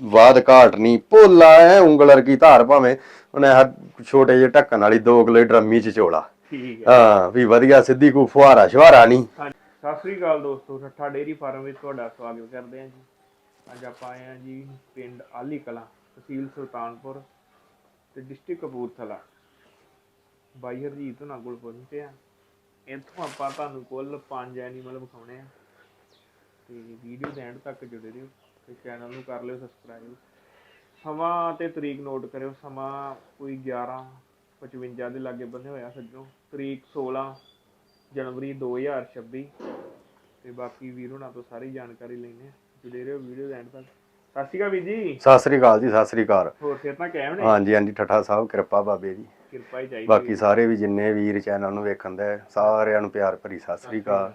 ਬਾਦ ਘਾਟ ਨਹੀਂ ਭੋਲਾ ਐ ਉਂਗਲ ਵਰਗੀ ਧਾਰ ਭਾਵੇਂ ਉਹਨੇ ਆਹ ਛੋਟੇ ਜਿਹੇ ਢੱਕਣ ਵਾਲੀ 2 ਕਿਲੋ ਡਰਮੀ ਚ ਚੋਲਾ ਠੀਕ ਹੈ ਹਾਂ ਵੀ ਵਧੀਆ ਸਿੱਧੀ ਕੋ ਫੁਹਾਰਾ ਸ਼ਵਾਰਾ ਨਹੀਂ ਹਾਂਜੀ ਸਤਿ ਸ੍ਰੀ ਅਕਾਲ ਦੋਸਤੋ ਠੱਠਾ ਡੇਰੀ ਫਾਰਮ ਵਿੱਚ ਤੁਹਾਡਾ ਸਵਾਗਤ ਕਰਦੇ ਹਾਂ ਜੀ। ਅੱਜ ਆਪਾਂ ਆਏ ਹਾਂ ਜੀ ਪਿੰਡ ਆਲੀ ਕਲਾਂ ਤਹਿਸੀਲ ਸੁਲਤਾਨਪੁਰ ਤੇ ਡਿਸਟ੍ਰਿਕਟ ਕਪੂਰਥਲਾ। ਬਾਈ ਹਰਜੀਤ ਨਾਲ ਕੋਲ ਪਹੁੰਚੇ ਆ। ਇੱਥੋਂ ਆਪਾਂ ਤੁਹਾਨੂੰ ਕੁੱਲ ਪੰਜ ਐਨੀਮਲ ਵਿਖਾਉਣੇ ਆ। ਤੇ ਵੀਡੀਓ ਦੇ ਐਂਡ ਤੱਕ ਜੁੜੇ ਰਹੋ। ਤੇ ਚੈਨਲ ਨੂੰ ਕਰ ਲਿਓ ਸਬਸਕ੍ਰਾਈਬ ਸਮਾਂ ਤੇ ਤਰੀਕ ਨੋਟ ਕਰਿਓ ਸਮਾਂ ਕੋਈ 11 55 ਦੇ ਲਾਗੇ ਬੰਨੇ ਹੋਇਆ ਸੱਜੋ ਤਰੀਕ 16 ਜਨਵਰੀ 2026 ਤੇ ਬਾਕੀ ਵੀਰ ਹੁਣਾਂ ਤੋਂ ਸਾਰੀ ਜਾਣਕਾਰੀ ਲੈਣੇ ਜੁੜੇ ਰਹੋ ਵੀਡੀਓ ਦੇ ਐਂਡ ਤੱਕ। ਸਤਿ ਸ਼੍ਰੀ ਅਕਾਲ ਵੀਰ ਜੀ। ਸਤਿ ਸ੍ਰੀ ਅਕਾਲ ਜੀ ਸਤਿ ਸ੍ਰੀ ਅਕਾਲ। ਹੋਰ ਸਿਹਤ ਤਾਂ ਕਾਇਮ ਨੇ? ਹਾਂਜੀ ਹਾਂਜੀ ਠੱਠਾ ਸਾਹਿਬ ਕਿਰਪਾ ਬਾਬੇ ਦੀ ਕਿਰਪਾ ਹੀ ਚਾਹੀਦੀ ਬਾਕੀ ਸਾਰੇ ਵੀ ਜਿੰਨੇ ਵੀਰ ਚੈਨਲ ਨੂੰ ਵੇਖਣ ਦੇ ਸਾਰਿਆਂ ਨੂੰ ਪਿਆਰ ਭਰੀ ਸਤਿ ਸ੍ਰੀ ਅਕਾਲ।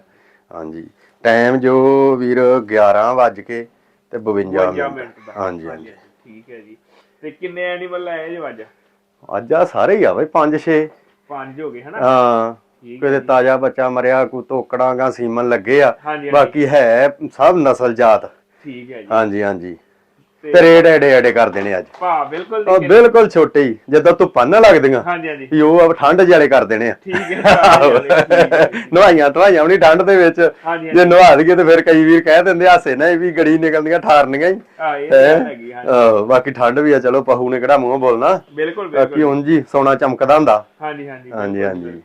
ਹਾਂਜੀ। ਟਾਈਮ ਜੋ ਵੀਰ 11 ਵੱਜ ਕੇ ਤੇ 52 52 ਮਿੰਟ ਦਾ। ਹਾਂਜੀ ਹਾਂਜੀ। ਠੀਕ ਹੈ ਜੀ। ਤੇ ਕਿੰਨੇ ਐਨੀਮਲ ਆਏ ਜੀ ਅੱਜ? ਅੱਜ ਆ ਸਾਰੇ ਹੀ ਆ ਬਈ 5 6 ਪੰਜ ਹੋ ਗਏ ਹਨਾ? ਹਾਂ। ਕਿਤੇ ਤਾਜ਼ਾ ਬੱਚਾ ਮਰਿਆ ਕੋ ਤੋਕੜਾਂਗਾ ਸੀਮਨ ਲੱਗੇ ਆ। ਬਾਕੀ ਹੈ ਸਭ ਨਸਲ ਜਾਤ। ਠੀਕ ਹੈ ਜੀ। ਹਾਂਜੀ ਹਾਂਜੀ। ਤੇ ਐਡੇ ਐਡੇ ਕਰਦੇ ਨੇ ਅੱਜ। ਭਾ ਬਿਲਕੁਲ ਉਹ ਬਿਲਕੁਲ ਛੋਟੇ ਹੀ ਜਿੱਦਾਂ ਧੁੱਪਾਂ ਨਾ ਲੱਗਦੀਆਂ ਹਾਂਜੀ ਹਾਂਜੀ। ਵੀ ਉਹ ਆ ਠੰਡ ਜਿਹੇ ਕਰ ਦੇਣੇ ਆ। ਠੀਕ ਹੈ ਜੀ। ਨਵਾਈਆਂ ਧਵਾਈਆਂ ਵੀ ਠੰਡ ਦੇ ਵਿੱਚ। ਜੇ ਨਵਾ ਦਈਏ ਤੇ ਫਿਰ ਕਈ ਵੀਰ ਕਹਿ ਦਿੰਦੇ ਹਾਸੇ ਨਾ ਇਹ ਵੀ ਗੜੀ ਨਿਕਲਦੀਆਂ ਠਾਰਨੀਆਂ ਹੀ। ਇਹ ਬਾਕੀ ਠੰਡ ਵੀ ਆ ਚਲੋ ਪਹੂ ਨੇ ਕਿਹੜਾ ਮੂੰਹ ਬੋਲਣਾ। ਬਿਲਕੁਲ ਬਾਕੀ ਬਿਲਕੁਲ। ਉਂਝ ਹੀ ਸੋਨਾ ਚਮਕਦਾ ਹੁੰਦਾ। ਹਾਂਜੀ ਹਾਂਜੀ ਹਾਂਜੀ, ਹਾਂਜੀ।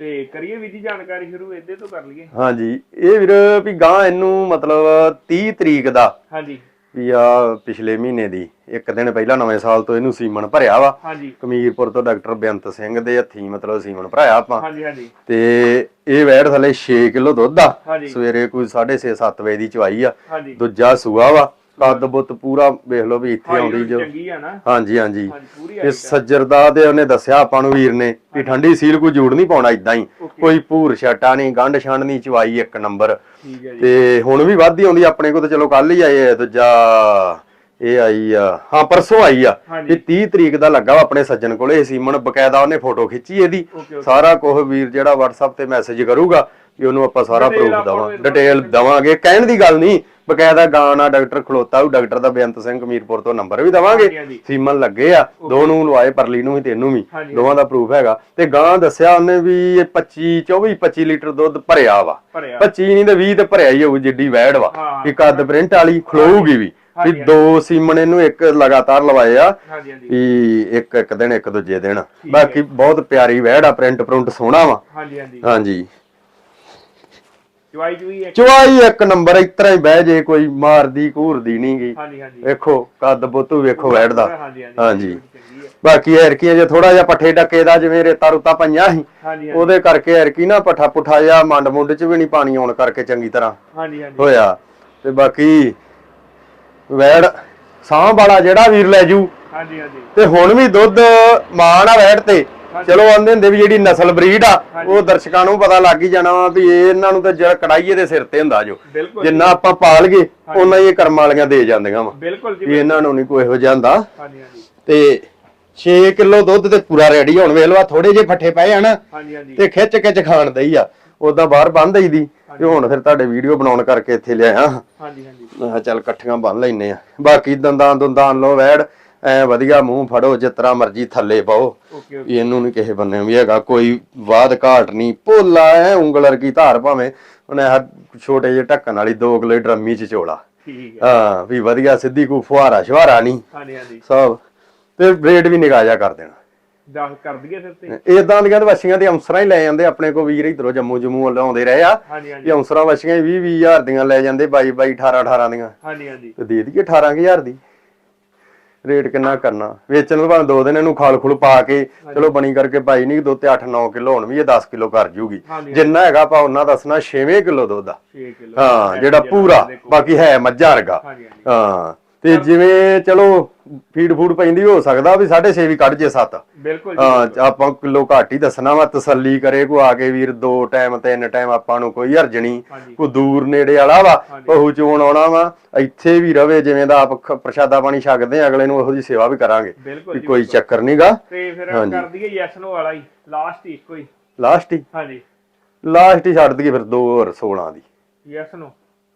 ਤੇ ਕਰੀਏ ਵੀ ਜੀ ਜਾਣਕਾਰੀ ਸ਼ੁਰੂ ਇਹਦੇ ਤੋਂ ਕਰ ਲਈਏ। ਹਾਂਜੀ ਇਹ ਵੀਰ ਵੀ ਗਾਂ ਇਹਨੂੰ ਮਤਲਬ 30 ਤਰੀਕ ਦਾ ਹਾਂਜੀ। ਵੀ ਆ ਪਿਛਲੇ ਮਹੀਨੇ ਦੀ। ਇੱਕ ਦਿਨ ਪਹਿਲਾਂ ਨਵੇਂ ਸਾਲ ਤੋਂ ਇਹਨੂੰ ਸੀਮਨ ਭਰਿਆ ਵਾ। ਹਾਂਜੀ। ਕਮੀਰਪੁਰ ਤੋਂ ਡਾਕਟਰ ਬੇਅੰਤ ਸਿੰਘ ਦੇ ਹੱਥੀਂ ਮਤਲਬ ਸੀਮਨ ਭਰਾਇਆ ਆਪਾਂ। ਹਾਂਜੀ ਹਾਂਜੀ। ਤੇ ਇਹ ਵੈੜ ਥੱਲੇ 6 ਕਿਲੋ ਦੁੱਧ ਆ। ਹਾਂਜੀ। ਸਵੇਰੇ ਕੋਈ 6:30 7 ਵਜੇ ਦੀ ਚਵਾਈ ਆ। ਹਾਂਜੀ। ਦੂਜਾ ਸੂਆ ਵਾ। ਕੱਦ ਬੁੱਤ ਪੂਰਾ ਵੇਖ ਲਓ ਵੀ ਇੱਥੇ ਆਉਂਦੀ ਜੋ। ਚੰਗੀ ਆ ਨਾ। ਹਾਂਜੀ ਹਾਂਜੀ। ਇਹ ਹਾਈਟ ਸੱਜਰ ਦਾ ਉਹਨੇ ਦੱਸਿਆ ਆਪਾਂ ਨੂੰ ਵੀਰ ਨੇ ਵੀ ਠੰਡੀ ਸੀਲ ਕੋਈ ਜੂੜ ਨਹੀਂ ਪਾਉਣਾ ਇਦਾਂ ਹੀ. ਕੋਈ ਭੂਰ ਛਾਟਾ ਨਹੀਂ ਗੰਢ ਛੰਡ ਨਹੀਂ ਚਵਾਈ ਇੱਕ ਨੰਬਰ। ਤੇ ਹੁਣ ਵੀ ਵੱਧਦੀ ਆਉਂਦੀ ਆਪਣੇ ਕੋਲ ਤੇ ਚਲੋ ਕੱਲ ਹੀ ਆਏ ਦੂਜਾ ਇਹ ਆਈ ਆ। ਹਾਂ ਪਰਸੋਂ ਆਈ ਆ। ਵੀ 30 ਤਰੀਕ ਦਾ ਲੱਗਾ ਆਪਣੇ ਸੱਜਣ ਕੋਲੇ ਸੀਮਨ ਬਕਾਇਦਾ ਉਹਨੇ ਫੋਟੋ ਖਿੱਚੀ ਇਹਦੀ। ਸਾਰਾ ਕੁਝ ਵੀਰ ਜਿਹੜਾ WhatsApp ਤੇ ਮੈਸੇਜ ਕਰੂਗਾ ਵੀ ਉਹਨੂੰ ਆਪਾਂ ਸਾਰਾ ਪ੍ਰੂਫ ਦਵਾਂ। ਡਿਟੇਲ ਦਵਾਂਗੇ। ਕਹਿਣ ਦੀ ਗੱਲ ਨਹੀਂ ਬਕਾਇਦਾ ਗਾਣਾ ਡਾਕਟਰ ਖਲੋਤਾ ਉਹ ਡਾਕਟਰ ਦਾ ਬੇਅੰਤ ਸਿੰਘ ਕਮੀਰਪੁਰ ਤੋਂ ਨੰਬਰ ਵੀ ਦਵਾਂਗੇ। ਸੀਮਨ ਲੱਗੇ ਆ ਦੋ ਨੂੰ ਲਵਾਏ ਪਰਲੀ ਨੂੰ ਵੀ ਤੈਨੂੰ ਵੀ। ਦੋਵਾਂ ਦਾ ਪ੍ਰੂਫ ਹੈਗਾ। ਤੇ ਗਾਂ ਦੱਸਿਆ ਉਹਨੇ ਵੀ ਇਹ 25 24 25 ਲੀਟਰ ਦੁੱਧ ਭਰਿਆ ਵਾ। ਭਰਿਆ। 25 ਨਹੀਂ ਤੇ 20 ਤੇ ਭਰਿਆ ਹੀ ਹੋਊ ਜਿੱਡੀ ਵੈੜ ਵਾ। ਵੀ ਕੱਦ ਪ੍ਰਿੰਟ ਵਾਲੀ ਖਲੋਊਗੀ ਵੀ। ਵੀ ਦੋ ਸੀਮਨ ਇਹਨੂੰ ਇੱਕ ਲਗਾਤਾਰ ਲਵਾਏ ਆ ਵੀ ਇੱਕ ਇੱਕ ਦਿਨ ਇੱਕ ਦੂਜੇ ਦਿਨ। ਬਾਕੀ ਬਹੁਤ ਪਿਆਰੀ ਵੈੜ ਆ ਪ੍ਰਿੰਟ ਪ੍ਰਿੰਟ ਸੋਹਣਾ ਵਾ। ਹਾਂਜੀ ਹਾਂਜੀ। ਹਾਂਜੀ। ਚੁਆਈ ਚੁਈ ਇੱਕ। ਚਵਾਈ ਇੱਕ ਨੰਬਰ ਇਤਰਾ ਹੀ ਬਹਿ ਜੇ ਕੋਈ ਮਾਰਦੀ ਘੂਰਦੀ ਨਹੀਂ ਗਈ ਹਾਂਜੀ ਹਾਂਜੀ। ਵੇਖੋ ਕੱਦ ਬੁੱਤੂ ਵੇਖੋ ਵੈੜ ਦਾ ਹਾਂਜੀ ਹਾਂਜੀ ਬਾਕੀ ਐਰਕੀ ਜੇ ਥੋੜਾ ਜਿਹਾ ਪੱਠੇ ਡੱਕੇ ਦਾ ਜਿਵੇਂ ਰੇਤਾ ਰੁੱਤਾ ਪਈਆਂ ਸੀ ਉਹਦੇ ਕਰਕੇ ਐਰਕੀ ਨਾ ਪੱਠਾ ਪੁੱਠਾ ਜਿਹਾ ਮੰਡ ਮੁੰਡ ਚ ਵੀ ਨਹੀਂ ਪਾਣੀ ਆਉਣ ਕਰਕੇ ਚੰਗੀ ਤਰ੍ਹਾਂ ਹਾਂਜੀ ਹਾਂਜੀ। ਹੋਇਆ। ਤੇ ਬਾਕੀ ਵੈੜ ਸਾਂਭ ਵਾਲਾ ਜਿਹੜਾ ਵੀਰ ਲੈ ਜੂ। ਹਾਂਜੀ ਹਾਂਜੀ। ਤੇ ਹੁਣ ਵੀ ਦੁੱਧ ਮਾਣ ਆ ਵੈੜ ਤੇ। ਚਲੋ ਆਂਦੇ ਹੁੰਦੇ ਵੀ ਜਿਹੜੀ ਨਸਲ ਬਰੀਡ ਆ ਉਹ ਦਰਸ਼ਕਾਂ ਨੂੰ ਪਤਾ ਲੱਗ ਹੀ ਜਾਣਾ ਵਾ ਵੀ ਇਹ ਇਹਨਾਂ ਨੂੰ ਤਾਂ ਜਿਹੜਾ ਕੜਾਈਏ ਦੇ ਸਿਰ ਤੇ ਹੁੰਦਾ ਜੋ। ਜਿੰਨਾ ਆਪਾਂ ਪਾਲ ਗਏ ਉਹਨਾਂ ਹੀ ਇਹ ਕਰਮ ਵਾਲੀਆਂ ਦੇ ਜਾਂਦੀਆਂ ਵਾ। ਬਿਲਕੁਲ ਜੀ ਵੀ ਇਹਨਾਂ ਨੂੰ ਨਹੀਂ ਕੋਈ ਇਹੋ ਜਿਹਾ ਹੁੰਦਾ। ਹਾਂਜੀ ਹਾਂਜੀ। ਤੇ 6 ਕਿਲੋ ਦੁੱਧ ਤੇ ਪੂਰਾ ਰੈਡੀ ਹੁਣ ਵੇਖ ਲਵਾ ਥੋੜੇ ਜਿਹੇ ਫੱਠੇ ਪਏ ਹਨ ਤੇ ਖਿੱਚ ਖਿੱਚ ਖਾਣ ਦਈ ਆ। ਉਦਾਂ ਬਾਹਰ ਬੰਨ ਦਈਦੀ ਤੇ ਹੁਣ ਫਿਰ ਤੁਹਾਡੇ ਵੀਡੀਓ ਬਣਾਉਣ ਕਰਕੇ ਇੱਥੇ ਲਿਆਇਆ ਹਾਂਜੀ ਹਾਂਜੀ। ਮੈਂ ਚੱਲ ਇਕੱਠੀਆਂ ਬੰਨ ਲੈਨੇ ਆ ਬਾਕੀ ਦੰਦਾਂ ਦੁੰਦਾਂ ਲੋ ਵੈੜ ਐ ਵਧੀਆ ਮੂੰਹ ਫੜੋ ਜਿਸ ਤਰ੍ਹਾਂ ਮਰਜ਼ੀ ਥੱਲੇ ਪਾਓ। ਵੀ ਇਹਨੂੰ ਨਹੀਂ ਕਿਸੇ ਬੰਨੇ ਵੀ ਹੈਗਾ ਕੋਈ ਬਾਦ ਘਾਟ ਨਹੀਂ ਭੋਲਾ ਐ ਉਂਗਲ ਵਰਗੀ ਧਾਰ ਭਾਵੇਂ। ਉਹਨੇ ਆਹ ਛੋਟੇ ਜਿਹੇ ਢੱਕਣ ਵਾਲੀ 2 ਕਿਲੋ ਡਰਮੀ ਚ ਚੋਲਾ। ਠੀਕ ਹੈ ਹਾਂ ਵੀ ਵਧੀਆ ਸਿੱਧੀ ਕੋਈ ਫੁਹਾਰਾ ਸ਼ਵਾਰਾ ਨਹੀਂ ਹਾਂਜੀ ਹਾਂਜੀ। ਸਭ। ਤੇ ਰੇਟ ਵੀ ਨਿਗਾਹ ਜਾ ਕਰ ਦੇਣਾ। ਦਾਖ ਕਰ ਦਈਏ ਫਿਰ ਤੇ। ਇਦਾਂ ਦੀਆਂ ਤੇ ਵਛੀਆਂ ਤੇ ਅੰਸਰਾਂ ਹੀ ਲੈ ਜਾਂਦੇ ਆਪਣੇ ਕੋ ਵੀਰ ਇਧਰੋਂ ਜੰਮੂ ਜਮੂ ਵੱਲੋਂ ਆਉਂਦੇ ਰਹੇ ਆ। ਹਾਂਜੀ ਹਾਂਜੀ। ਇਹ ਅੰਸਰਾਂ ਵਛੀਆਂ 20 20 ਹਜ਼ਾਰ ਦੀਆਂ ਲੈ ਜਾਂਦੇ 22 22 18 18 ਦੀਆਂ। ਹਾਂਜੀ ਹਾਂਜੀ। ਤੇ ਦੇ ਦਈਏ 18000 ਦੀ। ਰੇਟ ਕਿੰਨਾ ਕਰਨਾ? ਵੇਚਣ ਨੂੰ ਭਾਵੇਂ ਦੋ ਦਿਨ ਇਹਨੂੰ ਖਾਲ ਖੁਲ ਪਾ ਕੇ ਚਲੋ ਬਣੀ ਕਰਕੇ ਪਾਈ ਨਹੀਂ ਦੋ ਤੇ 8 9 ਕਿਲੋ ਹੁਣ ਵੀ ਇਹ 10 ਕਿਲੋ ਕਰ ਜੂਗੀ। ਜਿੰਨਾ ਹੈਗਾ ਆਪਾਂ ਉਹਨਾਂ ਦੱਸਣਾ 6 ਕਿਲੋ ਦੁੱਧ ਆ। 6 ਕਿਲੋ। ਹਾਂ ਜਿਹੜਾ ਪੂਰਾ ਬਾਕੀ ਹੈ ਮੱਝਾਂ ਵਰਗਾ। ਹਾਂ। ਤੇ ਜਿਵੇਂ ਚਲੋ ਫੀਡ ਫੂਡ ਪੈਂਦੀ ਹੋ ਸਕਦਾ ਵੀ 6.5 ਵੀ ਕੱਢ ਜੇ 7 ਬਿਲਕੁਲ ਹਾਂ ਆਪਾਂ ਕਿਲੋ ਘੱਟ ਹੀ ਦੱਸਣਾ ਵਾ ਤਸੱਲੀ ਕਰੇ ਕੋ ਆ ਕੇ ਵੀਰ ਦੋ ਟਾਈਮ ਤਿੰਨ ਟਾਈਮ ਆਪਾਂ ਨੂੰ ਕੋਈ ਹਰਜਣੀ ਕੋ ਦੂਰ ਨੇੜੇ ਵਾਲਾ ਵਾ ਪਹੂ ਚੋਣ ਆਉਣਾ ਵਾ ਇੱਥੇ ਵੀ ਰਵੇ ਜਿਵੇਂ ਦਾ ਆਪ ਪ੍ਰਸ਼ਾਦਾ ਪਾਣੀ ਛਕਦੇ ਆ ਅਗਲੇ ਨੂੰ ਉਹੋ ਜੀ ਸੇਵਾ ਵੀ ਕਰਾਂਗੇ ਕੋਈ ਚੱਕਰ ਨਹੀਂਗਾ ਤੇ ਫਿਰ। ਕਰ ਦਈਏ ਯੈਸ ਨੋ ਵਾਲਾ ਹੀ ਲਾਸਟ ਹੀ ਹੀ। ਲਾਸਟ ਹੀ? ਹਾਂਜੀ। ਲਾਸਟ ਹੀ ਛੱਡ ਦਈਏ ਫਿਰ 2 ਹੋਰ 16 ਦੀ। ਯੈਸ ਨੋ